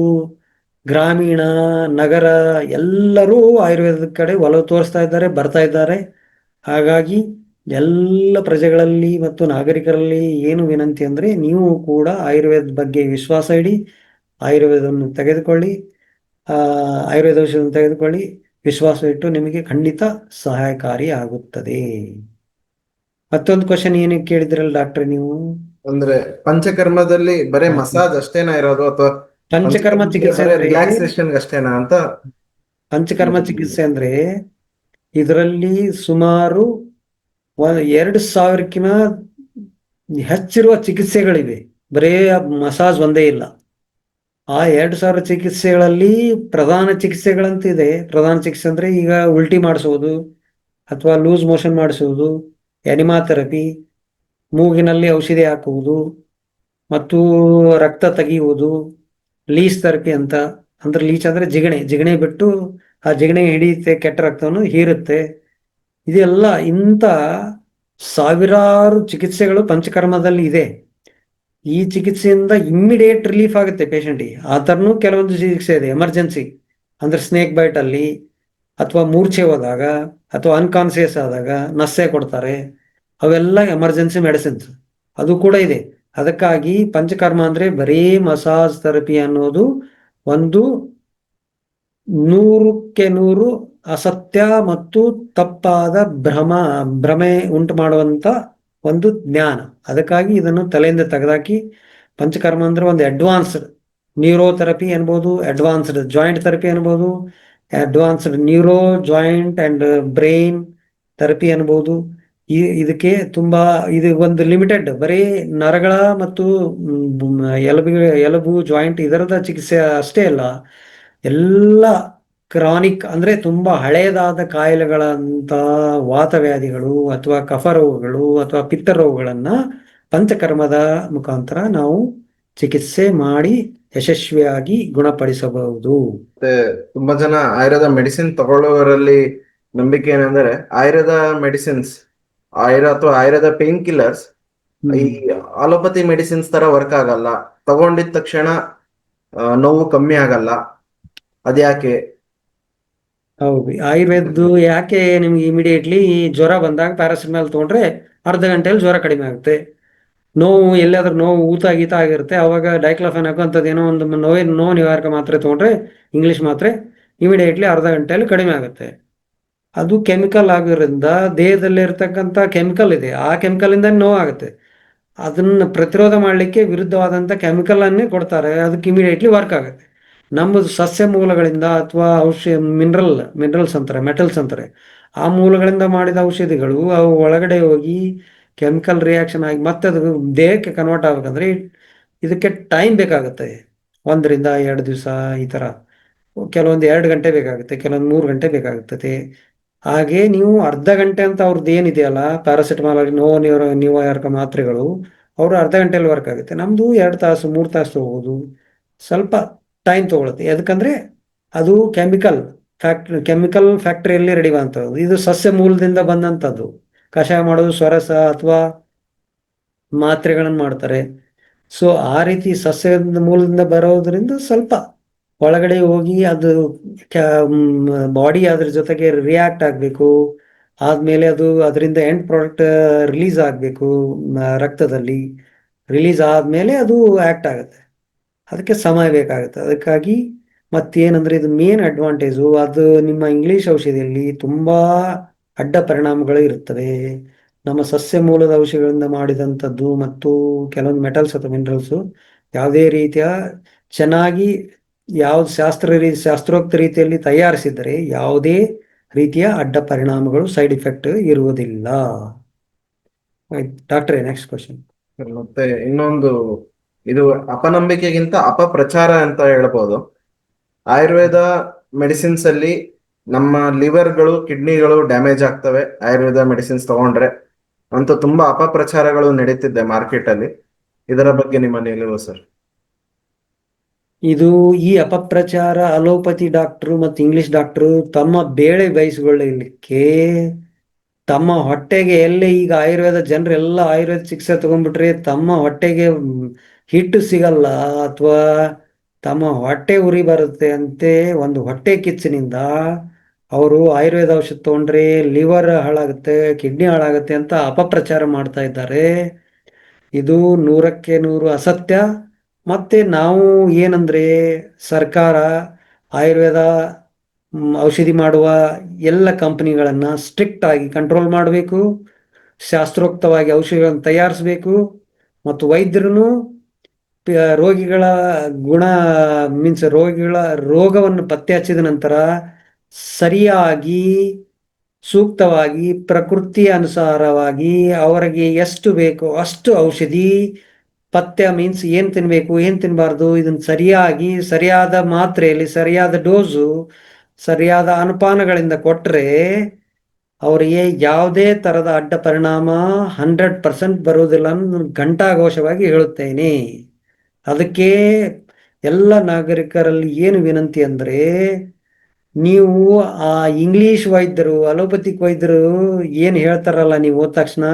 ಗ್ರಾಮೀಣ, ನಗರ, ಎಲ್ಲರೂ ಆಯುರ್ವೇದದ ಕಡೆ ಒಲವು ತೋರಿಸ್ತಾ ಇದ್ದಾರೆ, ಬರ್ತಾ ಇದ್ದಾರೆ. ಹಾಗಾಗಿ ಎಲ್ಲ ಪ್ರಜೆಗಳಲ್ಲಿ ಮತ್ತು ನಾಗರಿಕರಲ್ಲಿ ಏನು ವಿನಂತಿ ಅಂದ್ರೆ ನೀವು ಕೂಡ ಆಯುರ್ವೇದ ಬಗ್ಗೆ ವಿಶ್ವಾಸ ಇಡಿ, ಆಯುರ್ವೇದವನ್ನು ತೆಗೆದುಕೊಳ್ಳಿ ಆಯುರ್ವೇದ ಔಷಧವನ್ನು ತೆಗೆದುಕೊಳ್ಳಿ, ವಿಶ್ವಾಸ ಇಟ್ಟು ನಿಮಗೆ ಖಂಡಿತ ಸಹಾಯಕಾರಿ ಆಗುತ್ತದೆ. ಮತ್ತೊಂದು ಕ್ವಶನ್ ಏನೇ ಕೇಳಿದ್ರಲ್ಲ ಡಾಕ್ಟರ್ ನೀವು? ಅಂದ್ರೆ ಪಂಚಕರ್ಮದಲ್ಲಿ ಬರೇ ಮಸಾಜ್ ಅಷ್ಟೇನಾ ಇರೋದು ಅಥವಾ ಪಂಚಕರ್ಮ ಚಿಕಿತ್ಸೆ ರಿಲ್ಯಾಕ್ಸೇಷನ್ ಅಷ್ಟೇನಾ ಅಂತ? ಪಂಚಕರ್ಮ ಚಿಕಿತ್ಸೆ ಅಂದ್ರೆ ಇದರಲ್ಲಿ ಸುಮಾರು ಎರಡು ಸಾವಿರಕ್ಕಿಂತ ಹೆಚ್ಚಿರುವ ಚಿಕಿತ್ಸೆಗಳಿವೆ. ಬರೇ ಮಸಾಜ್ ಒಂದೇ ಇಲ್ಲ. ಆ ಎರಡು ಸಾವಿರ ಚಿಕಿತ್ಸೆಗಳಲ್ಲಿ ಪ್ರಧಾನ ಚಿಕಿತ್ಸೆಗಳಂತಿದೆ ಪ್ರಧಾನ ಚಿಕಿತ್ಸೆ ಅಂದ್ರೆ ಈಗ ಉಲ್ಟಿ ಮಾಡಿಸೋದು ಅಥವಾ ಲೂಸ್ ಮೋಷನ್ ಮಾಡಿಸುವುದು ಎನಿಮಾ ಥೆರಪಿ ಮೂಗಿನಲ್ಲಿ ಔಷಧಿ ಹಾಕುವುದು ಮತ್ತು ರಕ್ತ ತೆಗೆಯುವುದು ಲೀಚ್ ಥೆರಪಿ ಅಂತ, ಅಂದ್ರೆ ಲೀಚ್ ಅಂದ್ರೆ ಜಿಗಣೆ ಜಿಗಣೆ ಬಿಟ್ಟು ಆ ಜಿಗಣೆ ಹಿಡಿಯುತ್ತೆ, ಕೆಟ್ಟ ರಕ್ತವನ್ನು ಹೀರುತ್ತೆ. ಇದೆಲ್ಲ ಇಂಥ ಸಾವಿರಾರು ಚಿಕಿತ್ಸೆಗಳು ಪಂಚಕರ್ಮದಲ್ಲಿ ಇದೆ. ಈ ಚಿಕಿತ್ಸೆಯಿಂದ ಇಮ್ಮಿಡಿಯೇಟ್ ರಿಲೀಫ್ ಆಗುತ್ತೆ ಪೇಷಂಟಿಗೆ ಆ ಥರನೂ ಕೆಲವೊಂದು ಚಿಕಿತ್ಸೆ ಇದೆ ಎಮರ್ಜೆನ್ಸಿ ಅಂದ್ರೆ ಸ್ನೇಕ್ ಬೈಟ್ ಅಲ್ಲಿ ಅಥವಾ ಮೂರ್ಛೆ ಹೋದಾಗ ಅಥವಾ ಅನ್ಕಾನ್ಸಿಯಸ್ ಆದಾಗ ನಸ್ಸೆ ಕೊಡ್ತಾರೆ. ಅವೆಲ್ಲ ಎಮರ್ಜೆನ್ಸಿ ಮೆಡಿಸಿನ್ಸ್ ಅದು ಕೂಡ ಇದೆ. ಅದಕ್ಕಾಗಿ ಪಂಚಕರ್ಮ ಅಂದ್ರೆ ಬರೀ ಮಸಾಜ್ ಥೆರಪಿ ಅನ್ನೋದು ಒಂದು ನೂರಕ್ಕೆ ನೂರು ಅಸತ್ಯ ಮತ್ತು ತಪ್ಪಾದ ಭ್ರಮ, ಭ್ರಮೆ ಉಂಟು ಮಾಡುವಂತ ಒಂದು ಜ್ಞಾನ. ಅದಕ್ಕಾಗಿ ಇದನ್ನು ತಲೆಯಿಂದ ತೆಗೆದಾಕಿ ಪಂಚಕರ್ಮ ಅಂದ್ರೆ ಒಂದು ಅಡ್ವಾನ್ಸ್ಡ್ ನ್ಯೂರೋಥೆರಪಿ ಅನ್ಬೋದು ಅಡ್ವಾನ್ಸ್ಡ್ ಜಾಯಿಂಟ್ ಥೆರಪಿ ಅನ್ಬೋದು advanced neuro joint and brain therapy ಅನ್ಬೋದು. ಈ, ಇದಕ್ಕೆ ತುಂಬಾ, ಇದು ಒಂದು ಲಿಮಿಟೆಡ್ ಬರೀ ನರಗಳ ಮತ್ತು ಎಲಬು ಎಲುಬು ಜಾಯಿಂಟ್ ಇದರದ ಚಿಕಿತ್ಸೆ ಅಷ್ಟೇ ಅಲ್ಲ, ಎಲ್ಲ ಕ್ರಾನಿಕ್ ಅಂದ್ರೆ ತುಂಬಾ ಹಳೆಯದಾದ ಕಾಯಿಲೆಗಳಂತ ವಾತವ್ಯಾಧಿಗಳು ಅಥವಾ ಕಫ ರೋಗಗಳು ಅಥವಾ ಪಿತ್ತ ರೋಗಗಳನ್ನ ಪಂಚಕರ್ಮದ ಮುಖಾಂತರ ನಾವು ಚಿಕಿತ್ಸೆ ಮಾಡಿ ಯಶಸ್ವಿಯಾಗಿ ಗುಣಪಡಿಸಬಹುದು. ಮತ್ತೆ ತುಂಬಾ ಜನ ಆಯುರ್ವೇದ ಮೆಡಿಸಿನ್ ತಗೊಳ್ಳೋರಲ್ಲಿ ನಂಬಿಕೆ ಏನಂದ್ರೆ ಆಯುರ್ವೇದ ಮೆಡಿಸಿನ್ಸ್ ಆಯುರ್ವೇದ ಅಥವಾ ಆಯುರ್ವೇದ ಪೇನ್ ಕಿಲ್ಲರ್ಸ್ ಈ ಅಲೋಪತಿ ಮೆಡಿಸಿನ್ಸ್ ತರ ವರ್ಕ್ ಆಗಲ್ಲ. ತಗೊಂಡಿದ ತಕ್ಷಣ ನೋವು ಕಮ್ಮಿ ಆಗಲ್ಲ. ಅದ್ಯಾಕೆ? ಹೌದು. ಆಯುರ್ವೇದ ಯಾಕೆ ನಿಮ್ಗೆ ಇಮಿಡಿಯೇಟ್ಲಿ ಜ್ವರ ಬಂದಾಗ ಪ್ಯಾರಾಸಿಟಮಾಲ್ ತಗೊಂಡ್ರೆ ಅರ್ಧ ಗಂಟೆಯಲ್ಲಿ ಜ್ವರ ಕಡಿಮೆ ಆಗುತ್ತೆ. ನೋವು ಎಲ್ಲಾದ್ರೂ ನೋವು, ಊತ, ಗೀತ ಆಗಿರುತ್ತೆ. ಅವಾಗ ಡೈಕ್ಲೋಫೆನ್ ಹಾಕುವಂಥದ್ದು ಏನೋ ಒಂದು ನೋವು ನೋವು ನಿವಾರಕ ಮಾತ್ರೆ ತೊಗೊಂಡ್ರೆ ಇಂಗ್ಲೀಷ್ ಮಾತ್ರೆ ಇಮಿಡಿಯೇಟ್ಲಿ ಅರ್ಧ ಗಂಟೆಯಲ್ಲಿ ಕಡಿಮೆ ಆಗುತ್ತೆ. ಅದು ಕೆಮಿಕಲ್ ಆಗಿರೋದ್ರಿಂದ ದೇಹದಲ್ಲಿ ಇರತಕ್ಕಂಥ ಕೆಮಿಕಲ್ ಇದೆ. ಆ ಕೆಮಿಕಲಿಂದ ನೋವು ಆಗುತ್ತೆ. ಅದನ್ನ ಪ್ರತಿರೋಧ ಮಾಡಲಿಕ್ಕೆ ವಿರುದ್ಧವಾದಂಥ ಕೆಮಿಕಲನ್ನೇ ಕೊಡ್ತಾರೆ. ಅದಕ್ಕೆ ಇಮಿಡಿಯೇಟ್ಲಿ ವರ್ಕ್ ಆಗುತ್ತೆ. ನಮ್ಮದು ಸಸ್ಯ ಮೂಲಗಳಿಂದ ಅಥವಾ ಔಷಧಿ, ಮಿನರಲ್, ಮಿನರಲ್ಸ್ ಅಂತಾರೆ, ಮೆಟಲ್ಸ್ ಅಂತಾರೆ, ಆ ಮೂಲಗಳಿಂದ ಮಾಡಿದ ಔಷಧಿಗಳು ಅವು ಒಳಗಡೆ ಹೋಗಿ ಕೆಮಿಕಲ್ ರಿಯಾಕ್ಷನ್ ಆಗಿ ಮತ್ತೆ ಅದು ದೇಹಕ್ಕೆ ಕನ್ವರ್ಟ್ ಆಗ್ಬೇಕಂದ್ರೆ ಇದಕ್ಕೆ ಟೈಮ್ ಬೇಕಾಗುತ್ತೆ. ಒಂದರಿಂದ ಎರಡು ದಿವಸ ಈ ಥರ ಕೆಲವೊಂದು ಎರಡು ಗಂಟೆ ಬೇಕಾಗುತ್ತೆ, ಕೆಲವೊಂದು ಮೂರು ಗಂಟೆ ಬೇಕಾಗುತ್ತದೆ. ಹಾಗೆ ನೀವು ಅರ್ಧ ಗಂಟೆ ಅಂತ ಅವ್ರದ್ದು ಏನಿದೆಯಲ್ಲ ಪ್ಯಾರಾಸಿಟಮಾಲ್ ಆಗಿ ನೋವು ನೀವು ಮಾತ್ರೆಗಳು, ಅವರು ಅರ್ಧ ಗಂಟೆಯಲ್ಲಿ ವರ್ಕ್ ಆಗುತ್ತೆ. ನಮ್ಮದು ಎರಡು ತಾಸು, ಮೂರು ತಾಸು ತಗೋಬೋದು. ಸ್ವಲ್ಪ ಟೈಮ್ ತಗೊಳುತ್ತೆ. ಯಾಕಂದರೆ ಅದು ಕೆಮಿಕಲ್ ಫ್ಯಾಕ್ಟ್ರಿ ಕೆಮಿಕಲ್ ಫ್ಯಾಕ್ಟ್ರಿಯಲ್ಲಿ ರೆಡಿ ಇದು ಸಸ್ಯ ಮೂಲದಿಂದ ಬಂದಂಥದ್ದು ಕಷಾಯ ಮಾಡೋದು ಸ್ವರಸ ಅಥವಾ ಮಾತ್ರೆಗಳನ್ನು ಮಾಡ್ತಾರೆ. ಸೊ ಆ ರೀತಿ ಸಸ್ಯದ ಮೂಲದಿಂದ ಬರೋದ್ರಿಂದ ಸ್ವಲ್ಪ ಒಳಗಡೆ ಹೋಗಿ ಅದು ಬಾಡಿ ಅದ್ರ ಜೊತೆಗೆ ರಿಯಾಕ್ಟ್ ಆಗಬೇಕು. ಆದಮೇಲೆ ಅದು ಅದರಿಂದ ಎಂಡ್ ಪ್ರಾಡಕ್ಟ್ ರಿಲೀಸ್ ಆಗಬೇಕು ರಕ್ತದಲ್ಲಿ. ರಿಲೀಸ್ ಆದಮೇಲೆ ಅದು ಆ್ಯಕ್ಟ್ ಆಗುತ್ತೆ. ಅದಕ್ಕೆ ಸಮಯ ಬೇಕಾಗುತ್ತೆ. ಅದಕ್ಕಾಗಿ ಮತ್ತೇನಂದರೆ ಇದು ಮೇನ್ ಅಡ್ವಾಂಟೇಜು ಅದು ನಿಮ್ಮ ಇಂಗ್ಲಿಷ್ ಔಷಧಿಯಲ್ಲಿ ತುಂಬ ಅಡ್ಡ ಪರಿಣಾಮಗಳು ಇರುತ್ತವೆ. ನಮ್ಮ ಸಸ್ಯ ಮೂಲದ ಔಷಧಿಗಳಿಂದ ಮಾಡಿದಂಥದ್ದು ಮತ್ತು ಕೆಲವೊಂದು ಮೆಟಲ್ಸ್ ಅಥವಾ ಮಿನರಲ್ಸು ಯಾವುದೇ ರೀತಿಯ ಚೆನ್ನಾಗಿ ಯಾವ ಶಾಸ್ತ್ರ ರೀ, ಶಾಸ್ತ್ರೋಕ್ತ ರೀತಿಯಲ್ಲಿ ತಯಾರಿಸಿದರೆ ಯಾವುದೇ ರೀತಿಯ ಅಡ್ಡ ಪರಿಣಾಮಗಳು ಸೈಡ್ ಇಫೆಕ್ಟ್ ಇರುವುದಿಲ್ಲ. ಡಾಕ್ಟ್ರೇ, ನೆಕ್ಸ್ಟ್ ಕ್ವಶನ್. ಮತ್ತೆ ಇನ್ನೊಂದು, ಇದು ಅಪನಂಬಿಕೆಗಿಂತ ಅಪಪ್ರಚಾರ ಅಂತ ಹೇಳ್ಬೋದು. ಆಯುರ್ವೇದ ಮೆಡಿಸಿನ್ಸ್ ಅಲ್ಲಿ ನಮ್ಮ ಲಿವರ್ಗಳು ಕಿಡ್ನಿಗಳು ಡ್ಯಾಮೇಜ್ ಆಗ್ತವೆ. ಆಯುರ್ವೇದ ಮೆಡಿಸಿನ್ಸ್ ತಗೊಂಡ್ರೆ ಅಂತ ತುಂಬಾ ಅಪಪ್ರಚಾರಗಳು ನಡೀತಿದ್ದೆ ಮಾರ್ಕೆಟ್ ಅಲ್ಲಿ. ಇದರ ಬಗ್ಗೆ ನಿಮ್ಮ ನಿಲುವು ಸರ್ ಇದು ಈ ಅಪಪ್ರಚಾರ ಅಲೋಪತಿ ಡಾಕ್ಟ್ರು ಮತ್ತು ಇಂಗ್ಲಿಷ್ ಡಾಕ್ಟ್ರು ತಮ್ಮ ಬೇಳೆ ಬಯಸಿಕೊಳ್ಳಲಿಕ್ಕೆ ತಮ್ಮ ಹೊಟ್ಟೆಗೆ ಎಲ್ಲೇ ಈಗ ಆಯುರ್ವೇದ ಜನರೆಲ್ಲ ಆಯುರ್ವೇದ ಚಿಕಿತ್ಸೆ ತಗೊಂಡ್ಬಿಟ್ರೆ ತಮ್ಮ ಹೊಟ್ಟೆಗೆ ಹಿಟ್ಟು ಸಿಗಲ್ಲ ಅಥವಾ ತಮ್ಮ ಹೊಟ್ಟೆ ಉರಿ ಬರುತ್ತೆ ಅಂತೆ ಒಂದು ಹೊಟ್ಟೆ ಕಿಚ್ಚಿನಿಂದ ಅವರು ಆಯುರ್ವೇದ ಔಷಧ ತಗೊಂಡ್ರೆ ಲಿವರ್ ಹಾಳಾಗುತ್ತೆ, ಕಿಡ್ನಿ ಹಾಳಾಗುತ್ತೆ ಅಂತ ಅಪಪ್ರಚಾರ ಮಾಡ್ತಾ ಇದ್ದಾರೆ. ಇದು ನೂರಕ್ಕೆ ನೂರು ಅಸತ್ಯ. ಮತ್ತೆ ನಾವು ಏನಂದ್ರೆ ಸರ್ಕಾರ ಆಯುರ್ವೇದ ಔಷಧಿ ಮಾಡುವ ಎಲ್ಲ ಕಂಪನಿಗಳನ್ನ ಸ್ಟ್ರಿಕ್ಟ್ ಆಗಿ ಕಂಟ್ರೋಲ್ ಮಾಡಬೇಕು. ಶಾಸ್ತ್ರೋಕ್ತವಾಗಿ ಔಷಧಿಗಳನ್ನು ತಯಾರಿಸಬೇಕು. ಮತ್ತು ವೈದ್ಯರು ರೋಗಿಗಳ ಗುಣ, ಮೀನ್ಸ್ ರೋಗಿಗಳ ರೋಗವನ್ನು ಪತ್ತೆ ಹಚ್ಚಿದ ನಂತರ ಸರಿಯಾಗಿ, ಸೂಕ್ತವಾಗಿ ಪ್ರಕೃತಿ ಅನುಸಾರವಾಗಿ ಅವರಿಗೆ ಎಷ್ಟು ಬೇಕೋ ಅಷ್ಟು ಔಷಧಿ, ಪಥ್ಯ ಮೀನ್ಸ್ ಏನು ತಿನ್ನಬೇಕು ಏನು ತಿನ್ನಬಾರ್ದು ಇದನ್ನು ಸರಿಯಾಗಿ, ಸರಿಯಾದ ಮಾತ್ರೆಯಲ್ಲಿ, ಸರಿಯಾದ ಡೋಸು, ಸರಿಯಾದ ಅನುಪಾನಗಳಿಂದ ಕೊಟ್ಟರೆ ಅವರಿಗೆ ಯಾವುದೇ ತರದ ಅಡ್ಡ ಪರಿಣಾಮ ಹಂಡ್ರೆಡ್ ಪರ್ಸೆಂಟ್ ಬರುವುದಿಲ್ಲ ನಾನು ಘಂಟಾಘೋಷವಾಗಿ ಹೇಳುತ್ತೇನೆ. ಅದಕ್ಕೆ ಎಲ್ಲ ನಾಗರಿಕರಲ್ಲಿ ಏನು ವಿನಂತಿ ಅಂದ್ರೆ ನೀವು ಆ ಇಂಗ್ಲಿಷ್ ವೈದ್ಯರು ಅಲೋಪತಿಕ್ ವೈದ್ಯರು ಏನ್ ಹೇಳ್ತಾರಲ್ಲ ನೀವು ಹೋದ ತಕ್ಷಣ?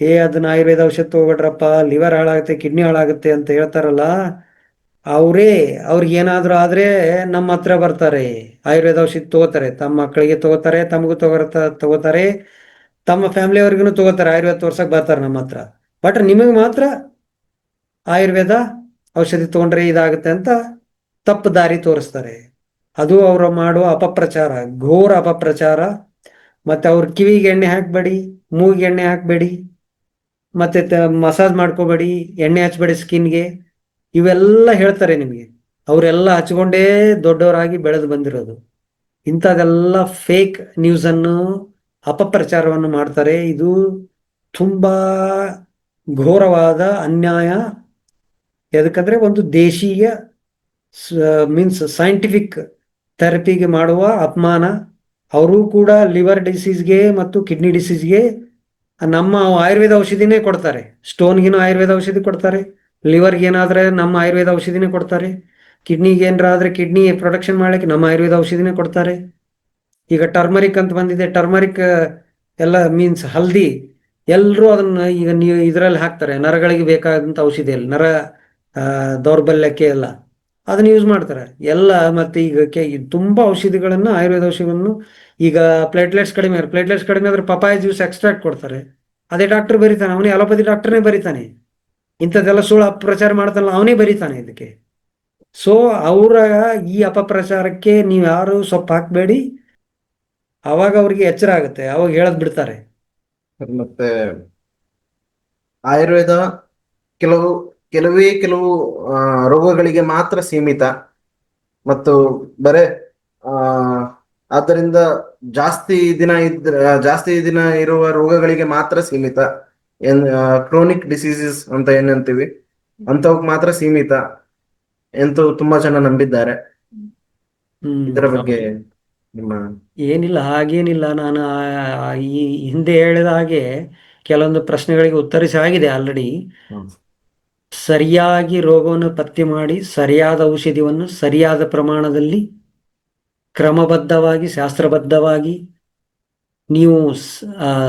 ಏ, ಅದನ್ನ ಆಯುರ್ವೇದ ಔಷಧ ತಗೋಬೇಡ್ರಪ್ಪ ಲಿವರ್ ಹಾಳಾಗುತ್ತೆ ಕಿಡ್ನಿ ಹಾಳಾಗುತ್ತೆ ಅಂತ ಹೇಳ್ತಾರಲ್ಲ, ಅವರೇ, ಅವ್ರಿಗೆ ಏನಾದ್ರು ಆದ್ರೆ ನಮ್ಮ ಹತ್ರ ಬರ್ತಾರೆ. ಆಯುರ್ವೇದ ಔಷಧ ತಗೋತಾರೆ. ತಮ್ಮ ಮಕ್ಕಳಿಗೆ ತಗೋತಾರೆ, ತಮಗೂ ತಗೋತ ತಗೋತಾರೆ. ತಮ್ಮ ಫ್ಯಾಮಿಲಿಯವ್ರಿಗೂ ತಗೋತಾರೆ. ಆಯುರ್ವೇದ ತೋರ್ಸಕ್ ಬರ್ತಾರೆ ನಮ್ಮ ಹತ್ರ. ಬಟ್ ನಿಮಗೆ ಮಾತ್ರ ಆಯುರ್ವೇದ ಔಷಧಿ ತಗೊಂಡ್ರೆ ಇದಾಗುತ್ತೆ ಅಂತ ತಪ್ಪು ದಾರಿ ತೋರಿಸ್ತಾರೆ. ಅದು ಅವರು ಮಾಡುವ ಅಪಪ್ರಚಾರ, ಘೋರ ಅಪಪ್ರಚಾರ. ಮತ್ತೆ ಅವ್ರ ಕಿವಿಗೆ ಎಣ್ಣೆ ಹಾಕ್ಬೇಡಿ, ಮೂಗಿಗೆ ಎಣ್ಣೆ ಹಾಕ್ಬೇಡಿ, ಮತ್ತೆ ಮಸಾಜ್ ಮಾಡ್ಕೋಬೇಡಿ, ಎಣ್ಣೆ ಹಚ್ಬೇಡಿ ಸ್ಕಿನ್ಗೆ. ಇವೆಲ್ಲ ಹೇಳ್ತಾರೆ ನಿಮಗೆ. ಅವರೆಲ್ಲ ಹಚ್ಕೊಂಡೇ ದೊಡ್ಡವರಾಗಿ ಬೆಳೆದು ಬಂದಿರೋದು. ಇಂಥದೆಲ್ಲ ಫೇಕ್ ನ್ಯೂಸ್ ಅನ್ನು, ಅಪಪ್ರಚಾರವನ್ನು ಮಾಡ್ತಾರೆ. ಇದು ತುಂಬಾ ಘೋರವಾದ ಅನ್ಯಾಯ. ಯಾಕಂದ್ರೆ ಒಂದು ದೇಶೀಯ ಮೀನ್ಸ್ ಸೈಂಟಿಫಿಕ್ ಥೆರಪಿಗೆ ಮಾಡುವ ಅಪಮಾನ, ಅವರು ಕೂಡ ಲಿವರ್ ಡಿಸೀಸ್ಗೆ ಮತ್ತು ಕಿಡ್ನಿ ಡಿಸೀಸ್ಗೆ ನಮ್ಮ ಆಯುರ್ವೇದ ಔಷಧಿನೇ ಕೊಡ್ತಾರೆ. ಸ್ಟೋನ್ಗಿನೂ ಆಯುರ್ವೇದ ಔಷಧಿ ಕೊಡ್ತಾರೆ. ಲಿವರ್ಗೆ ಏನಾದ್ರೆ ನಮ್ಮ ಆಯುರ್ವೇದ ಔಷಧಿನೇ ಕೊಡ್ತಾರೆ. ಕಿಡ್ನಿಗೆ ಏನಾದ್ರೆ ಕಿಡ್ನಿ ಪ್ರೊಡಕ್ಷನ್ ಮಾಡಲಿಕ್ಕೆ ನಮ್ಮ ಆಯುರ್ವೇದ ಔಷಧಿನೇ ಕೊಡ್ತಾರೆ. ಈಗ ಟರ್ಮರಿಕ್ ಅಂತ ಬಂದಿದೆ. ಟರ್ಮರಿಕ್, ಎಲ್ಲ ಮೀನ್ಸ್ ಹಲ್ದಿ ಎಲ್ಲರೂ ಅದನ್ನ ಈಗ ನೀವು ಇದರಲ್ಲಿ ಹಾಕ್ತಾರೆ. ನರಗಳಿಗೆ ಬೇಕಾದಂಥ ಔಷಧಿಯಲ್ಲಿ, ನರ ದೌರ್ಬಲ್ಯಕ್ಕೆ ಎಲ್ಲ. ಅದನ್ನ ಯೂಸ್ ಮಾಡ್ತಾರೆ. ಎಲ್ಲ ಮತ್ತೆ ಈಗ ಕೆ ತುಂಬ ಔಷಧಿಗಳನ್ನು ಆಯುರ್ವೇದ ಔಷಧಿಗಳನ್ನು ಈಗ ಪ್ಲೇಟ್ಲೆಟ್ಸ್ ಕಡಿಮೆ ಪ್ಲೇಟ್ಲೆಟ್ಸ್ ಕಡಿಮೆ ಆದ್ರೆ ಪಪಾಯ ಜ್ಯೂಸ್ ಎಕ್ಸ್ಟ್ರಾಕ್ಟ್ ಕೊಡ್ತಾರೆ. ಅದೇ ಡಾಕ್ಟರ್ ಬರೀತಾನೆ, ಅವನೇ ಅಲೋಪತಿ ಡಾಕ್ಟರ್ನೇ ಬರೀತಾನೆ. ಇಂಥದ್ದೆಲ್ಲ ಸುಳ್ಳು ಅಪಪ್ರಚಾರ ಮಾಡ್ತಾನಲ್ಲ, ಅವನೇ ಬರೀತಾನೆ ಇದಕ್ಕೆ. ಸೊ ಅವರ ಈ ಅಪಪ್ರಚಾರಕ್ಕೆ ನೀವು ಯಾರು ಸೊಪ್ಪು ಹಾಕಬೇಡಿ. ಅವಾಗ ಅವ್ರಿಗೆ ಎಚ್ಚರ ಆಗುತ್ತೆ, ಅವಾಗ ಹೇಳದ್ ಬಿಡ್ತಾರೆ. ಮತ್ತೆ ಆಯುರ್ವೇದ ಕೆಲವು ಕೆಲವೇ ಕೆಲವು ರೋಗಗಳಿಗೆ ಮಾತ್ರ ಸೀಮಿತ. ಮತ್ತು ಬರೇ ಆ ಆದ್ದರಿಂದ ಜಾಸ್ತಿ ದಿನ ಇದ್ರ ಜಾಸ್ತಿ ದಿನ ಇರುವ ರೋಗಗಳಿಗೆ ಮಾತ್ರ ಸೀಮಿತ. ಏನ್ ಕ್ರೋನಿಕ್ ಡಿಸೀಸಸ್ ಅಂತ ಏನಂತೀವಿ ಅಂತವಕ್ ಮಾತ್ರ ಸೀಮಿತ ಎಂತು ತುಂಬಾ ಜನ ನಂಬಿದ್ದಾರೆ. ಇದರ ಬಗ್ಗೆ ನಿಮ್ಮ ಏನಿಲ್ಲ ಹಾಗೇನಿಲ್ಲ. ನಾನು ಈ ಹಿಂದೆ ಹೇಳಿದ ಹಾಗೆ ಕೆಲವೊಂದು ಪ್ರಶ್ನೆಗಳಿಗೆ ಉತ್ತರಿಸಿ ಆಗಿದೆ ಆಲ್ರೆಡಿ ಸರಿಯಾಗಿ ರೋಗವನ್ನು ಪತ್ತೆ ಮಾಡಿ ಸರಿಯಾದ ಔಷಧಿಯನ್ನು ಸರಿಯಾದ ಪ್ರಮಾಣದಲ್ಲಿ ಕ್ರಮಬದ್ಧವಾಗಿ, ಶಾಸ್ತ್ರಬದ್ಧವಾಗಿ ನೀವು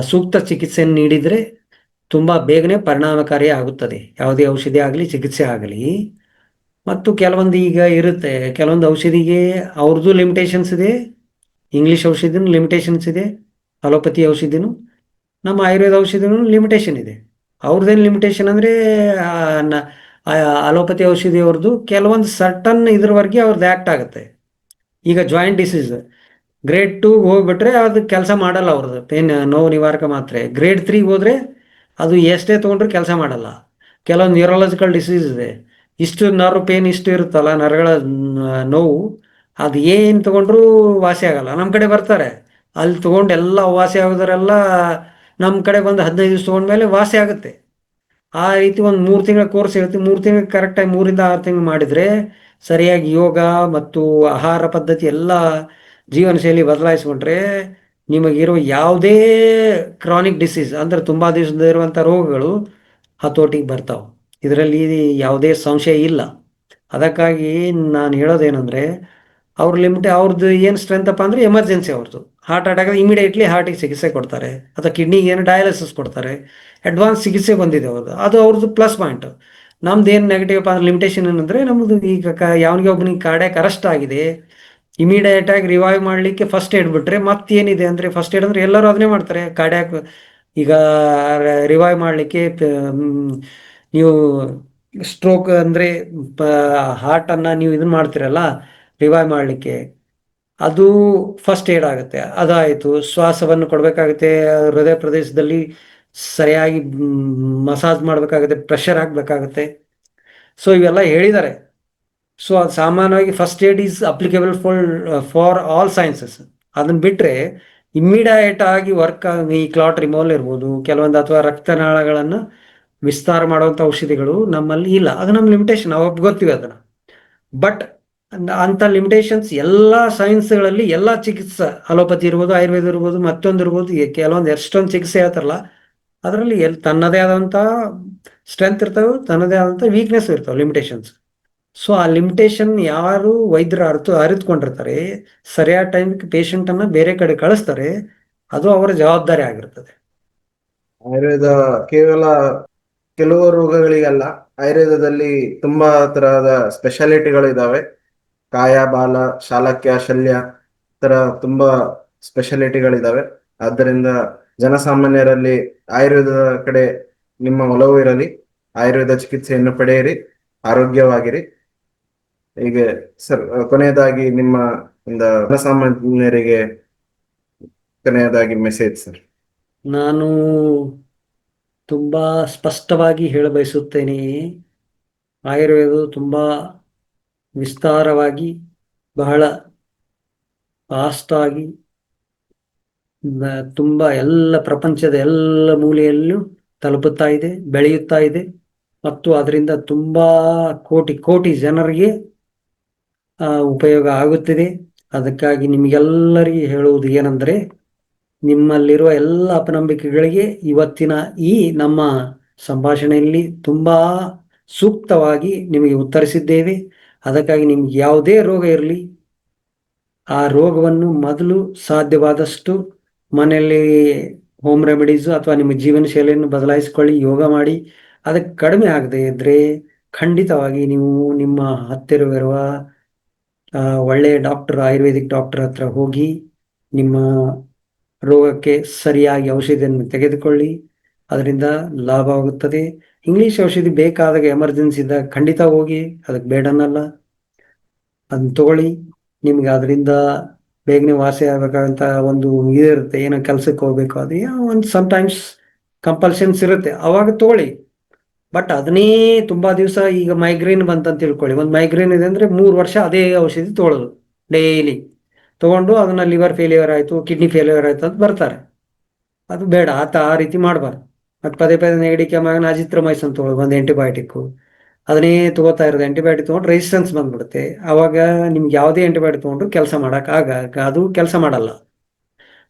ಸೂಕ್ತ ಚಿಕಿತ್ಸೆಯನ್ನು ನೀಡಿದರೆ ತುಂಬ ಬೇಗನೆ ಪರಿಣಾಮಕಾರಿ ಆಗುತ್ತದೆ. ಯಾವುದೇ ಔಷಧಿ ಆಗಲಿ, ಚಿಕಿತ್ಸೆ ಆಗಲಿ. ಮತ್ತು ಕೆಲವೊಂದು ಈಗ ಇರುತ್ತೆ. ಕೆಲವೊಂದು ಔಷಧಿಗೆ ಅವ್ರದ್ದು ಲಿಮಿಟೇಷನ್ಸ್ ಇದೆ. ಇಂಗ್ಲೀಷ್ ಔಷಧಿನೂ ಲಿಮಿಟೇಷನ್ಸ್ ಇದೆ. ಅಲೋಪತಿ ಔಷಧಿನೂ, ನಮ್ಮ ಆಯುರ್ವೇದ ಔಷಧಿನೂ ಲಿಮಿಟೇಷನ್ ಇದೆ. ಅವ್ರದ್ದೇನು ಲಿಮಿಟೇಷನ್ ಅಂದರೆ ಅಲೋಪತಿ ಔಷಧಿ ಅವ್ರದ್ದು ಕೆಲವೊಂದು ಸರ್ಟನ್ ಇದ್ರವರೆಗೆ ಅವ್ರದ್ದು ಆ್ಯಕ್ಟ್ ಆಗುತ್ತೆ. ಈಗ ಜಾಯಿಂಟ್ ಡಿಸೀಸ್ ಗ್ರೇಡ್ ಟೂಗೆ ಹೋಗ್ಬಿಟ್ರೆ ಅದು ಕೆಲಸ ಮಾಡಲ್ಲ ಅವ್ರದ್ದು ಪೇನ್ ನೋವು ನಿವಾರಕ ಮಾತ್ರ. ಗ್ರೇಡ್ ತ್ರೀಗೆ ಹೋದರೆ ಅದು ಎಷ್ಟೇ ತೊಗೊಂಡ್ರೆ ಕೆಲಸ ಮಾಡಲ್ಲ. ಕೆಲವೊಂದು ನ್ಯೂರಾಲಜಿಕಲ್ ಡಿಸೀಸ್ ಇದೆ. ಇಷ್ಟು ನರ್ವ್ ಪೇನ್ ಇಷ್ಟು ಇರುತ್ತಲ್ಲ, ನರಗಳ ನೋವು, ಅದು ಏನು ತೊಗೊಂಡ್ರೂ ವಾಸಿ ಆಗಲ್ಲ. ನಮ್ಮ ಕಡೆ ಬರ್ತಾರೆ. ಅಲ್ಲಿ ತೊಗೊಂಡು ಎಲ್ಲ ವಾಸಿ ಆಗೋದರೆಲ್ಲ ನಮ್ಮ ಕಡೆ ಬಂದು ಹದಿನೈದು ದಿವಸ ತೊಗೊಂಡ್ಮೇಲೆ ವಾಸಿ ಆಗುತ್ತೆ. ಆ ರೀತಿ ಒಂದು ಮೂರು ತಿಂಗಳ ಕೋರ್ಸ್ ಇರುತ್ತೆ ಮೂರು ತಿಂಗಳು ಕರೆಕ್ಟಾಗಿ ಮೂರಿಂದ ಆರು ತಿಂಗಳು ಮಾಡಿದರೆ ಸರಿಯಾಗಿ ಯೋಗ ಮತ್ತು ಆಹಾರ ಪದ್ಧತಿ ಎಲ್ಲ ಜೀವನ ಶೈಲಿ ಬದಲಾಯಿಸ್ಕೊಂಡ್ರೆ ನಿಮಗಿರೋ ಯಾವುದೇ ಕ್ರಾನಿಕ್ ಡಿಸೀಸ್ ಅಂದರೆ ತುಂಬ ದಿವಸದ ಇರುವಂಥ ರೋಗಗಳು ಹತೋಟಿಗೆ ಬರ್ತಾವೆ. ಇದರಲ್ಲಿ ಯಾವುದೇ ಸಂಶಯ ಇಲ್ಲ. ಅದಕ್ಕಾಗಿ ನಾನು ಹೇಳೋದೇನೆಂದರೆ, ಅವ್ರ ಲಿಮಿಟ್ ಅವ್ರದ್ದು ಏನು ಸ್ಟ್ರೆಂತಪ್ಪ ಅಂದರೆ ಎಮರ್ಜೆನ್ಸಿ ಅವ್ರದ್ದು ಹಾರ್ಟ್ ಅಟ್ಯಾಕ್ ಇಮಿಡಿಯೇಟ್ಲಿ ಹಾರ್ಟಿಗೆ ಚಿಕಿತ್ಸೆ ಕೊಡ್ತಾರೆ. ಅಥವಾ ಕಿಡ್ನಿಗೆ ಏನು ಡಯಾಲಿಸಿಸ್ ಕೊಡ್ತಾರೆ. ಅಡ್ವಾನ್ಸ್ ಚಿಕಿತ್ಸೆ ಬಂದಿದೆ ಅವ್ರದ್ದು. ಅದು ಅವ್ರದ್ದು ಪ್ಲಸ್ ಪಾಯಿಂಟ್ ನಮ್ದು ಏನು ನೆಗೆಟಿವ್ ಅಂದ್ರೆ ಲಿಮಿಟೇಷನ್ ಏನಂದ್ರೆ ನಮ್ಮದು ಈಗ ಕ ಯಾವನಿಗೆ ಒಬ್ಬನಿಗೆ ಕಾರ್ಡ್ಯಾಕ್ ಅರೆಸ್ಟ್ ಆಗಿದೆ. ಇಮಿಡಿಯೇಟ್ ಆಗಿ ರಿವೈವ್ ಮಾಡಲಿಕ್ಕೆ ಫಸ್ಟ್ ಏಡ್ ಬಿಟ್ರೆ ಮತ್ತೇನಿದೆ ಅಂದರೆ ಫಸ್ಟ್ ಏಡ್ ಅಂದರೆ ಎಲ್ಲರೂ ಅದನ್ನೇ ಮಾಡ್ತಾರೆ. ಕಾರ್ಡ್ಯಾಕ್ ಈಗ ರಿವೈವ್ ಮಾಡಲಿಕ್ಕೆ ನೀವು ಸ್ಟ್ರೋಕ್ ಅಂದರೆ ಹಾರ್ಟನ್ನು ನೀವು ಇದನ್ನ ಮಾಡ್ತೀರಲ್ಲ ರಿವೈವ್ ಮಾಡಲಿಕ್ಕೆ. ಅದು ಫಸ್ಟ್ ಏಡ್ ಆಗುತ್ತೆ. ಅದಾಯಿತು. ಶ್ವಾಸವನ್ನು ಕೊಡಬೇಕಾಗುತ್ತೆ. ಹೃದಯ ಪ್ರದೇಶದಲ್ಲಿ ಸರಿಯಾಗಿ ಮಸಾಜ್ ಮಾಡಬೇಕಾಗುತ್ತೆ. ಪ್ರೆಷರ್ ಹಾಕಬೇಕಾಗುತ್ತೆ. ಸೊ ಇವೆಲ್ಲ ಹೇಳಿದ್ದಾರೆ. ಸೊ ಅದು ಸಾಮಾನ್ಯವಾಗಿ first aid is applicable for for all sciences ಅದನ್ನು ಬಿಟ್ಟರೆ ಇಮ್ಮಿಡಿಯೇಟ್ ಆಗಿ ವರ್ಕ್ ಈ ಕ್ಲಾಟ್ ರಿಮೋಲ್ ಇರ್ಬೋದು. ಕೆಲವೊಂದು ಅಥವಾ ರಕ್ತನಾಳಗಳನ್ನು ವಿಸ್ತಾರ ಮಾಡುವಂಥ ಔಷಧಿಗಳು ನಮ್ಮಲ್ಲಿ ಇಲ್ಲ. ಅದು ನಮ್ಮ ಲಿಮಿಟೇಷನ್ ನಾವು ಗೊತ್ತೀವಿ ಅದನ್ನು. ಬಟ್ ಅಂಥ ಲಿಮಿಟೇಷನ್ಸ್ ಎಲ್ಲ ಸೈನ್ಸ್ಗಳಲ್ಲಿ ಎಲ್ಲ ಚಿಕಿತ್ಸೆ, ಅಲೋಪತಿ ಇರ್ಬೋದು, ಆಯುರ್ವೇದ ಇರ್ಬೋದು, ಮತ್ತೊಂದು ಇರ್ಬೋದು ಕೆಲವೊಂದು ಎಷ್ಟೊಂದು ಚಿಕಿತ್ಸೆ ಹೇಳ್ತಾರಲ್ಲ, ಅದರಲ್ಲಿ ಎಲ್ ತನ್ನದೇ ಆದಂಥ ಸ್ಟ್ರೆಂತ್ ಇರ್ತವೆ, ತನ್ನದೇ ಆದಂಥ ವೀಕ್ನೆಸ್ ಇರ್ತವೆ ಲಿಮಿಟೇಷನ್ಸ್ ಸೊ ಆ ಲಿಮಿಟೇಷನ್ ಯಾರು ವೈದ್ಯರು ಅರ್ಥ ಅರಿತುಕೊಂಡಿರ್ತಾರೆ, ಸರಿಯಾದ ಟೈಮ್ಗೆ ಪೇಷಂಟನ್ನು ಬೇರೆ ಕಡೆ ಕಳಿಸ್ತಾರೆ, ಅದು ಅವರ ಜವಾಬ್ದಾರಿ ಆಗಿರ್ತದೆ. ಆಯುರ್ವೇದ ಕೇವಲ ಕೆಲವು ರೋಗಗಳಿಗಲ್ಲ, ಆಯುರ್ವೇದದಲ್ಲಿ ತುಂಬಾ ತರಹದ ಸ್ಪೆಷಾಲಿಟಿಗಳು ಇದಾವೆ. ಕಾಯ ಬಾಲ ಶಾಲಕ್ಯ ಶಲ್ಯ ತರ ತುಂಬಾ ಸ್ಪೆಷಾಲಿಟಿಗಳಿದಾವೆ ಆದ್ದರಿಂದ ಜನಸಾಮಾನ್ಯರಲ್ಲಿ ಆಯುರ್ವೇದದ ಕಡೆ ನಿಮ್ಮ ಒಲವು ಇರಲಿ, ಆಯುರ್ವೇದ ಚಿಕಿತ್ಸೆಯನ್ನು ಪಡೆಯಿರಿ, ಆರೋಗ್ಯವಾಗಿರಿ. ಹೀಗೆ ಸರ್, ಕೊನೆಯದಾಗಿ ನಿಮ್ಮ ಜನಸಾಮಾನ್ಯರಿಗೆ ಕೊನೆಯದಾಗಿ ಮೆಸೇಜ್ ಸರ್. ನಾನು ತುಂಬಾ ಸ್ಪಷ್ಟವಾಗಿ ಹೇಳಬಯಸುತ್ತೇನೆ, ಆಯುರ್ವೇದವು ತುಂಬ ವಿಸ್ತಾರವಾಗಿ ಬಹಳ ಫಾಸ್ಟಾಗಿ ತುಂಬ ಎಲ್ಲ ಪ್ರಪಂಚದ ಎಲ್ಲ ಮೂಲೆಯಲ್ಲೂ ತಲುಪುತ್ತಾ ಇದೆ, ಬೆಳೆಯುತ್ತಾ ಇದೆ. ಮತ್ತು ಅದರಿಂದ ತುಂಬ ಕೋಟಿ ಕೋಟಿ ಜನರಿಗೆ ಉಪಯೋಗ ಆಗುತ್ತಿದೆ. ಅದಕ್ಕಾಗಿ ನಿಮಗೆಲ್ಲರಿಗೆ ಹೇಳುವುದು ಏನಂದ್ರೆ, ನಿಮ್ಮಲ್ಲಿರುವ ಎಲ್ಲ ಅಪನಂಬಿಕೆಗಳಿಗೆ ಇವತ್ತಿನ ಈ ನಮ್ಮ ಸಂಭಾಷಣೆಯಲ್ಲಿ ತುಂಬ ಸೂಕ್ತವಾಗಿ ನಿಮಗೆ ಉತ್ತರಿಸಿದ್ದೇವೆ. ಅದಕ್ಕಾಗಿ ನಿಮ್ಗೆ ಯಾವುದೇ ರೋಗ ಇರಲಿ, ಆ ರೋಗವನ್ನು ಮೊದಲು ಸಾಧ್ಯವಾದಷ್ಟು ಮನೆಯಲ್ಲಿ ಹೋಮ್ ರೆಮಿಡೀಸು ಅಥವಾ ನಿಮ್ಮ ಜೀವನ ಶೈಲಿಯನ್ನು ಬದಲಾಯಿಸಿಕೊಳ್ಳಿ, ಯೋಗ ಮಾಡಿ. ಅದಕ್ಕೆ ಕಡಿಮೆ ಆಗದೆ ಇದ್ದರೆ ಖಂಡಿತವಾಗಿ ನೀವು ನಿಮ್ಮ ಹತ್ತಿರವಿರುವ ಒಳ್ಳೆಯ ಡಾಕ್ಟರ್ ಆಯುರ್ವೇದಿಕ್ ಡಾಕ್ಟರ್ ಹತ್ರ ಹೋಗಿ ನಿಮ್ಮ ರೋಗಕ್ಕೆ ಸರಿಯಾಗಿ ಔಷಧಿಯನ್ನು ತೆಗೆದುಕೊಳ್ಳಿ. ಅದರಿಂದ ಲಾಭವಾಗುತ್ತದೆ. ಇಂಗ್ಲಿಷ್ ಔಷಧಿ ಬೇಕಾದಾಗ ಎಮರ್ಜೆನ್ಸಿ ಇದ್ದಾಗ ಖಂಡಿತ ಹೋಗಿ, ಅದಕ್ಕೆ ಬೇಡನಲ್ಲ. ಅದನ್ನ ತಗೊಳ್ಳಿ. ನಿಮ್ಗೆ ಅದರಿಂದ ಬೇಗನೆ ವಾಸಿ ಆಗ್ಬೇಕಾದಂತ ಒಂದು ಇದಿರುತ್ತೆ ಏನೋ ಕೆಲ್ಸಕ್ಕೆ ಹೋಗ್ಬೇಕು, ಅದು ಒಂದು ಸಮ್ಟೈಮ್ಸ್ ಕಂಪಲ್ಷನ್ಸ್ ಇರುತ್ತೆ. ಅವಾಗ ತಗೊಳ್ಳಿ. ಬಟ್ ಅದನ್ನೇ ತುಂಬಾ ದಿವಸ ಈಗ ಮೈಗ್ರೇನ್ ಬಂತಂತ ತಿಳ್ಕೊಳ್ಳಿ. ಒಂದು ಮೈಗ್ರೇನ್ ಇದೆ ಅಂದ್ರೆ ಮೂರು ವರ್ಷ ಅದೇ ಔಷಧಿ ತಗೊಳ್ಳೋದು ಡೈಲಿ ತಗೊಂಡು ಅದನ್ನ ಲಿವರ್ ಫೇಲ್ಯೂರ್ ಆಯ್ತು ಕಿಡ್ನಿ ಫೇಲ್ಯೂರ್ ಆಯ್ತು ಅಂತ ಬರ್ತಾರೆ. ಅದು ಬೇಡ, ಆತ ಆ ರೀತಿ ಮಾಡಬಾರ್ದು. ಮತ್ತೆ ಪದೇ ಪದೇ ನೆಗಡಿ ಕೆಮ್ಮಾಗ ಅಜಿತ್ರಮೈಸನ್ ತಗೊಳ್ಳೋದು ಒಂದು ಆಂಟಿಬಯೋಟಿಕ್ ಅದನ್ನೇ ತಗೋತಾ ಇರೋದು ಆಂಟಿಬಯೋಟಿಕ್ ತೊಗೊಂಡು ರೆಸಿಸ್ಟೆನ್ಸ್ ಬಂದ್ಬಿಡುತ್ತೆ. ಆವಾಗ ನಿಮ್ಗೆ ಯಾವುದೇ ಆಂಟಿಬಯೋಟಿಕ್ ತಗೊಂಡ್ರು ಕೆಲಸ ಮಾಡೋಕ್ಕಾಗ ಆಗ, ಅದು ಕೆಲಸ ಮಾಡಲ್ಲ.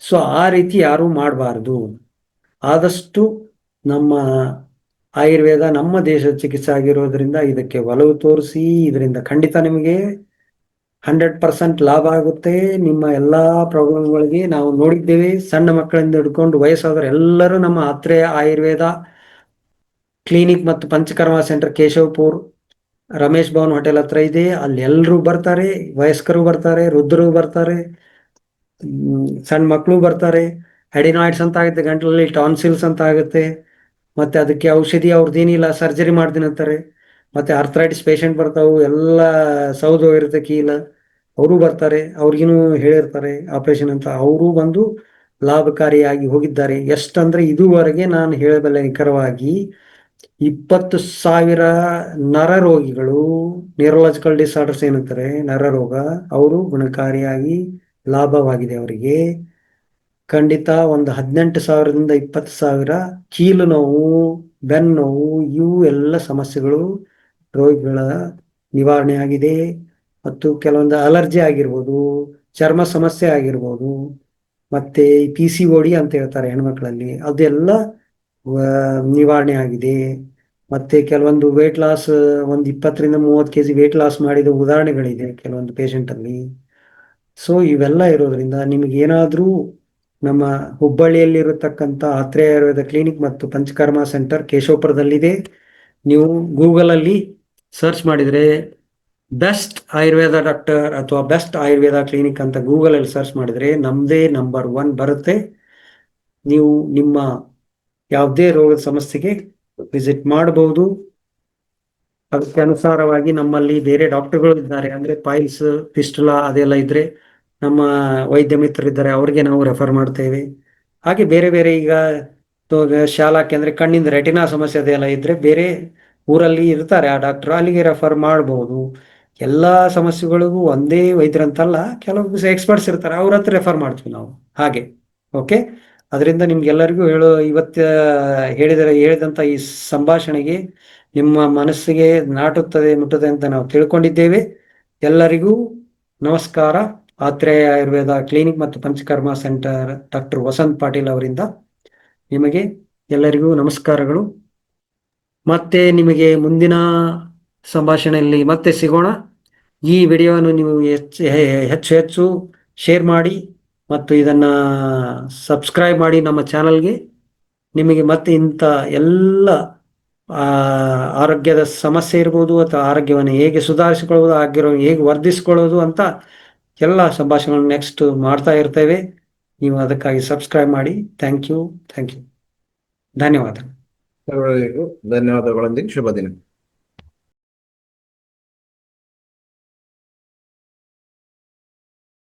ಸೊ ಆ ರೀತಿ ಯಾರೂ ಮಾಡಬಾರ್ದು. ಆದಷ್ಟು ನಮ್ಮ ಆಯುರ್ವೇದ ನಮ್ಮ ದೇಶದ ಚಿಕಿತ್ಸೆ ಆಗಿರೋದ್ರಿಂದ ಇದಕ್ಕೆ ಒಲವು ತೋರಿಸಿ, ಇದರಿಂದ ಖಂಡಿತ ನಿಮಗೆ ಹಂಡ್ರೆಡ್ ಪರ್ಸೆಂಟ್ ಲಾಭ ಆಗುತ್ತೆ. ನಿಮ್ಮ ಎಲ್ಲಾ ಪ್ರಾಬ್ಲಮ್ಗಳಿಗೆ ನಾವು ನೋಡಿದ್ದೇವೆ. ಸಣ್ಣ ಮಕ್ಕಳಿಂದ ಹಿಡ್ಕೊಂಡು ವಯಸ್ಸಾದವರು ಎಲ್ಲರೂ ನಮ್ಮ ಆತ್ರೇಯ ಆಯುರ್ವೇದ ಕ್ಲಿನಿಕ್ ಮತ್ತು ಪಂಚಕರ್ಮ ಸೆಂಟರ್ ಕೇಶವಪುರ್, ರಮೇಶ್ ಭವನ್ ಹೋಟೆಲ್ ಹತ್ರ ಇದೆ. ಅಲ್ಲಿ ಎಲ್ಲರೂ ಬರ್ತಾರೆ. ವಯಸ್ಕರು ಬರ್ತಾರೆ, ವೃದ್ಧರು ಬರ್ತಾರೆ ಸಣ್ಣ ಮಕ್ಕಳು ಬರ್ತಾರೆ. ಹೆಡಿನಾಯ್ಡ್ಸ್ ಅಂತ ಆಗುತ್ತೆ, ಗಂಟಲಲ್ಲಿ ಟಾನ್ಸಿಲ್ಸ್ ಅಂತ ಆಗುತ್ತೆ. ಮತ್ತೆ ಅದಕ್ಕೆ ಔಷಧಿ ಅವ್ರದ್ದೇನಿಲ್ಲ ಸರ್ಜರಿ ಮಾಡ್ತೀನಿ ಅಂತಾರೆ. ಮತ್ತೆ ಅರ್ಥರೈಟಿಸ್ ಪೇಷಂಟ್ ಬರ್ತಾವು, ಎಲ್ಲ ಸೌದು ಹೋಗಿರುತ್ತೆ ಕೀಲ. ಅವರು ಬರ್ತಾರೆ, ಅವ್ರಿಗಿನೂ ಹೇಳಿರ್ತಾರೆ ಆಪರೇಷನ್ ಅಂತ. ಅವರು ಬಂದು ಲಾಭಕಾರಿಯಾಗಿ ಹೋಗಿದ್ದಾರೆ. ಎಷ್ಟಂದ್ರೆ ಇದುವರೆಗೆ ನಾನು ಹೇಳಬಲ್ಲೆ ನಿಖರವಾಗಿ ಇಪ್ಪತ್ತು ಸಾವಿರ ನರ ರೋಗಿಗಳು ನ್ಯೂರಲಾಜಿಕಲ್ ಡಿಸಾರ್ಡರ್ಸ್ ಏನಂತಾರೆ ನರರೋಗ ಅವರು ಗುಣಕಾರಿಯಾಗಿ ಲಾಭವಾಗಿದೆ ಅವರಿಗೆ. ಖಂಡಿತ ಒಂದು ಹದಿನೆಂಟು ಸಾವಿರದಿಂದ ಇಪ್ಪತ್ತು ಸಾವಿರ ಕೀಲು ನೋವು ಬೆನ್ನು ನೋವು ಇವು ಎಲ್ಲ ಸಮಸ್ಯೆಗಳು ರೋಗಿಗಳ ನಿವಾರಣೆ ಆಗಿದೆ ಮತ್ತು ಕೆಲವೊಂದು ಅಲರ್ಜಿ ಆಗಿರ್ಬೋದು, ಚರ್ಮ ಸಮಸ್ಯೆ ಆಗಿರ್ಬೋದು, ಮತ್ತೆ ಪಿ ಸಿ ಓಡಿ ಅಂತ ಹೇಳ್ತಾರೆ ಹೆಣ್ಮಕ್ಳಲ್ಲಿ, ಅದೆಲ್ಲ ನಿವಾರಣೆ ಆಗಿದೆ. ಮತ್ತೆ ಕೆಲವೊಂದು ವೇಟ್ ಲಾಸ್ ಒಂದು ಇಪ್ಪತ್ತರಿಂದ ಮೂವತ್ತು ಕೆ ಜಿ ವೇಟ್ ಲಾಸ್ ಮಾಡಿದ ಉದಾಹರಣೆಗಳಿದೆ ಕೆಲವೊಂದು ಪೇಷಂಟ್ ಅಲ್ಲಿ. ಸೊ ಇವೆಲ್ಲ ಇರೋದ್ರಿಂದ ನಿಮಗೆ ಏನಾದರೂ ನಮ್ಮ ಹುಬ್ಬಳ್ಳಿಯಲ್ಲಿರತಕ್ಕಂಥ ಆತ್ರೇಯ ಆಯುರ್ವೇದ ಕ್ಲಿನಿಕ್ ಮತ್ತು ಪಂಚಕರ್ಮ ಸೆಂಟರ್ ಕೇಶವಪುರದಲ್ಲಿದೆ. ನೀವು ಗೂಗಲಲ್ಲಿ ಸರ್ಚ್ ಮಾಡಿದರೆ ಬೆಸ್ಟ್ ಆಯುರ್ವೇದ ಡಾಕ್ಟರ್ ಅಥವಾ ಬೆಸ್ಟ್ ಆಯುರ್ವೇದ ಕ್ಲಿನಿಕ್ ಅಂತ ಗೂಗಲಲ್ಲಿ ಸರ್ಚ್ ಮಾಡಿದರೆ ನಮ್ಮದೇ ನಂಬರ್ ಒನ್ ಬರುತ್ತೆ. ನೀವು ನಿಮ್ಮ ಯಾವುದೇ ರೋಗದ ಸಮಸ್ಯೆಗೆ ವಿಸಿಟ್ ಮಾಡಬಹುದು. ಅದಕ್ಕೆ ಅನುಸಾರವಾಗಿ ನಮ್ಮಲ್ಲಿ ಬೇರೆ ಡಾಕ್ಟರ್ಗಳು ಇದ್ದಾರೆ. ಅಂದ್ರೆ ಪೈಲ್ಸ್ ಫಿಸ್ಟುಲಾ ಅದೆಲ್ಲ ಇದ್ರೆ ನಮ್ಮ ವೈದ್ಯ ಮಿತ್ರರಿದ್ದಾರೆ. ಅವ್ರಿಗೆ ನಾವು ರೆಫರ್ ಮಾಡ್ತೇವೆ. ಹಾಗೆ ಬೇರೆ ಬೇರೆ ಈಗ ಶಾಲಾ ಕೇಂದ್ರ ಕಣ್ಣಿಂದ ರೆಟಿನಾ ಸಮಸ್ಯೆ ಅದೆಲ್ಲ ಇದ್ರೆ ಬೇರೆ ಊರಲ್ಲಿ ಇರ್ತಾರೆ ಆ ಡಾಕ್ಟರ್ ಅಲ್ಲಿಗೆ ರೆಫರ್ ಮಾಡಬಹುದು ಎಲ್ಲ ಸಮಸ್ಯೆಗಳಿಗೂ ಒಂದೇ ವೈದ್ಯರಂತಲ್ಲ ಕೆಲವು ಎಕ್ಸ್ಪರ್ಟ್ಸ್ ಇರ್ತಾರೆ, ಅವ್ರ ಹತ್ರ ರೆಫರ್ ಮಾಡ್ತೀವಿ ನಾವು. ಹಾಗೆ ಓಕೆ ಅದರಿಂದ ನಿಮ್ಗೆಲ್ಲರಿಗೂ ಹೇಳೋ, ಇವತ್ತ ಹೇಳಿದ, ಹೇಳಿದಂತ ಈ ಸಂಭಾಷಣೆಗೆ ನಿಮ್ಮ ಮನಸ್ಸಿಗೆ ನಾಟುತ್ತದೆ ಮುಟ್ಟದೆ ಅಂತ ನಾವು ತಿಳ್ಕೊಂಡಿದ್ದೇವೆ. ಎಲ್ಲರಿಗೂ ನಮಸ್ಕಾರ. ಆತ್ರೇಯ ಆಯುರ್ವೇದ ಕ್ಲಿನಿಕ್ ಮತ್ತು ಪಂಚಕರ್ಮ ಸೆಂಟರ್ ಡಾಕ್ಟರ್ ವಸಂತ್ ಪಾಟೀಲ್ ಅವರಿಂದ ನಿಮಗೆ ಎಲ್ಲರಿಗೂ ನಮಸ್ಕಾರಗಳು. ಮತ್ತೆ ನಿಮಗೆ ಮುಂದಿನ ಸಂಭಾಷಣೆಯಲ್ಲಿ ಮತ್ತೆ ಸಿಗೋಣ. ಈ ವಿಡಿಯೋವನ್ನು ನೀವು ಹೆಚ್ಚು ಹೆಚ್ಚು ಹೆಚ್ಚು ಶೇರ್ ಮಾಡಿ ಮತ್ತು ಇದನ್ನ ಸಬ್ಸ್ಕ್ರೈಬ್ ಮಾಡಿ ನಮ್ಮ ಚಾನಲ್ಗೆ. ನಿಮಗೆ ಮತ್ತೆ ಇಂಥ ಎಲ್ಲ ಆರೋಗ್ಯದ ಸಮಸ್ಯೆ ಇರ್ಬೋದು ಅಥವಾ ಆರೋಗ್ಯವನ್ನು ಹೇಗೆ ಸುಧಾರಿಸಿಕೊಳ್ಳೋದು ಆಗಿರೋ ಹೇಗೆ ವರ್ಧಿಸಿಕೊಳ್ಳೋದು ಅಂತ ಎಲ್ಲ ಸಂಭಾಷಣೆಗಳನ್ನು ನೆಕ್ಸ್ಟ್ ಮಾಡ್ತಾ ಇರ್ತೇವೆ. ನೀವು ಅದಕ್ಕಾಗಿ ಸಬ್ಸ್ಕ್ರೈಬ್ ಮಾಡಿ. ಥ್ಯಾಂಕ್ ಯು ಥ್ಯಾಂಕ್ ಯು ಧನ್ಯವಾದ ധന്യവാദ കോളേജിൽ ശുഭദിനം.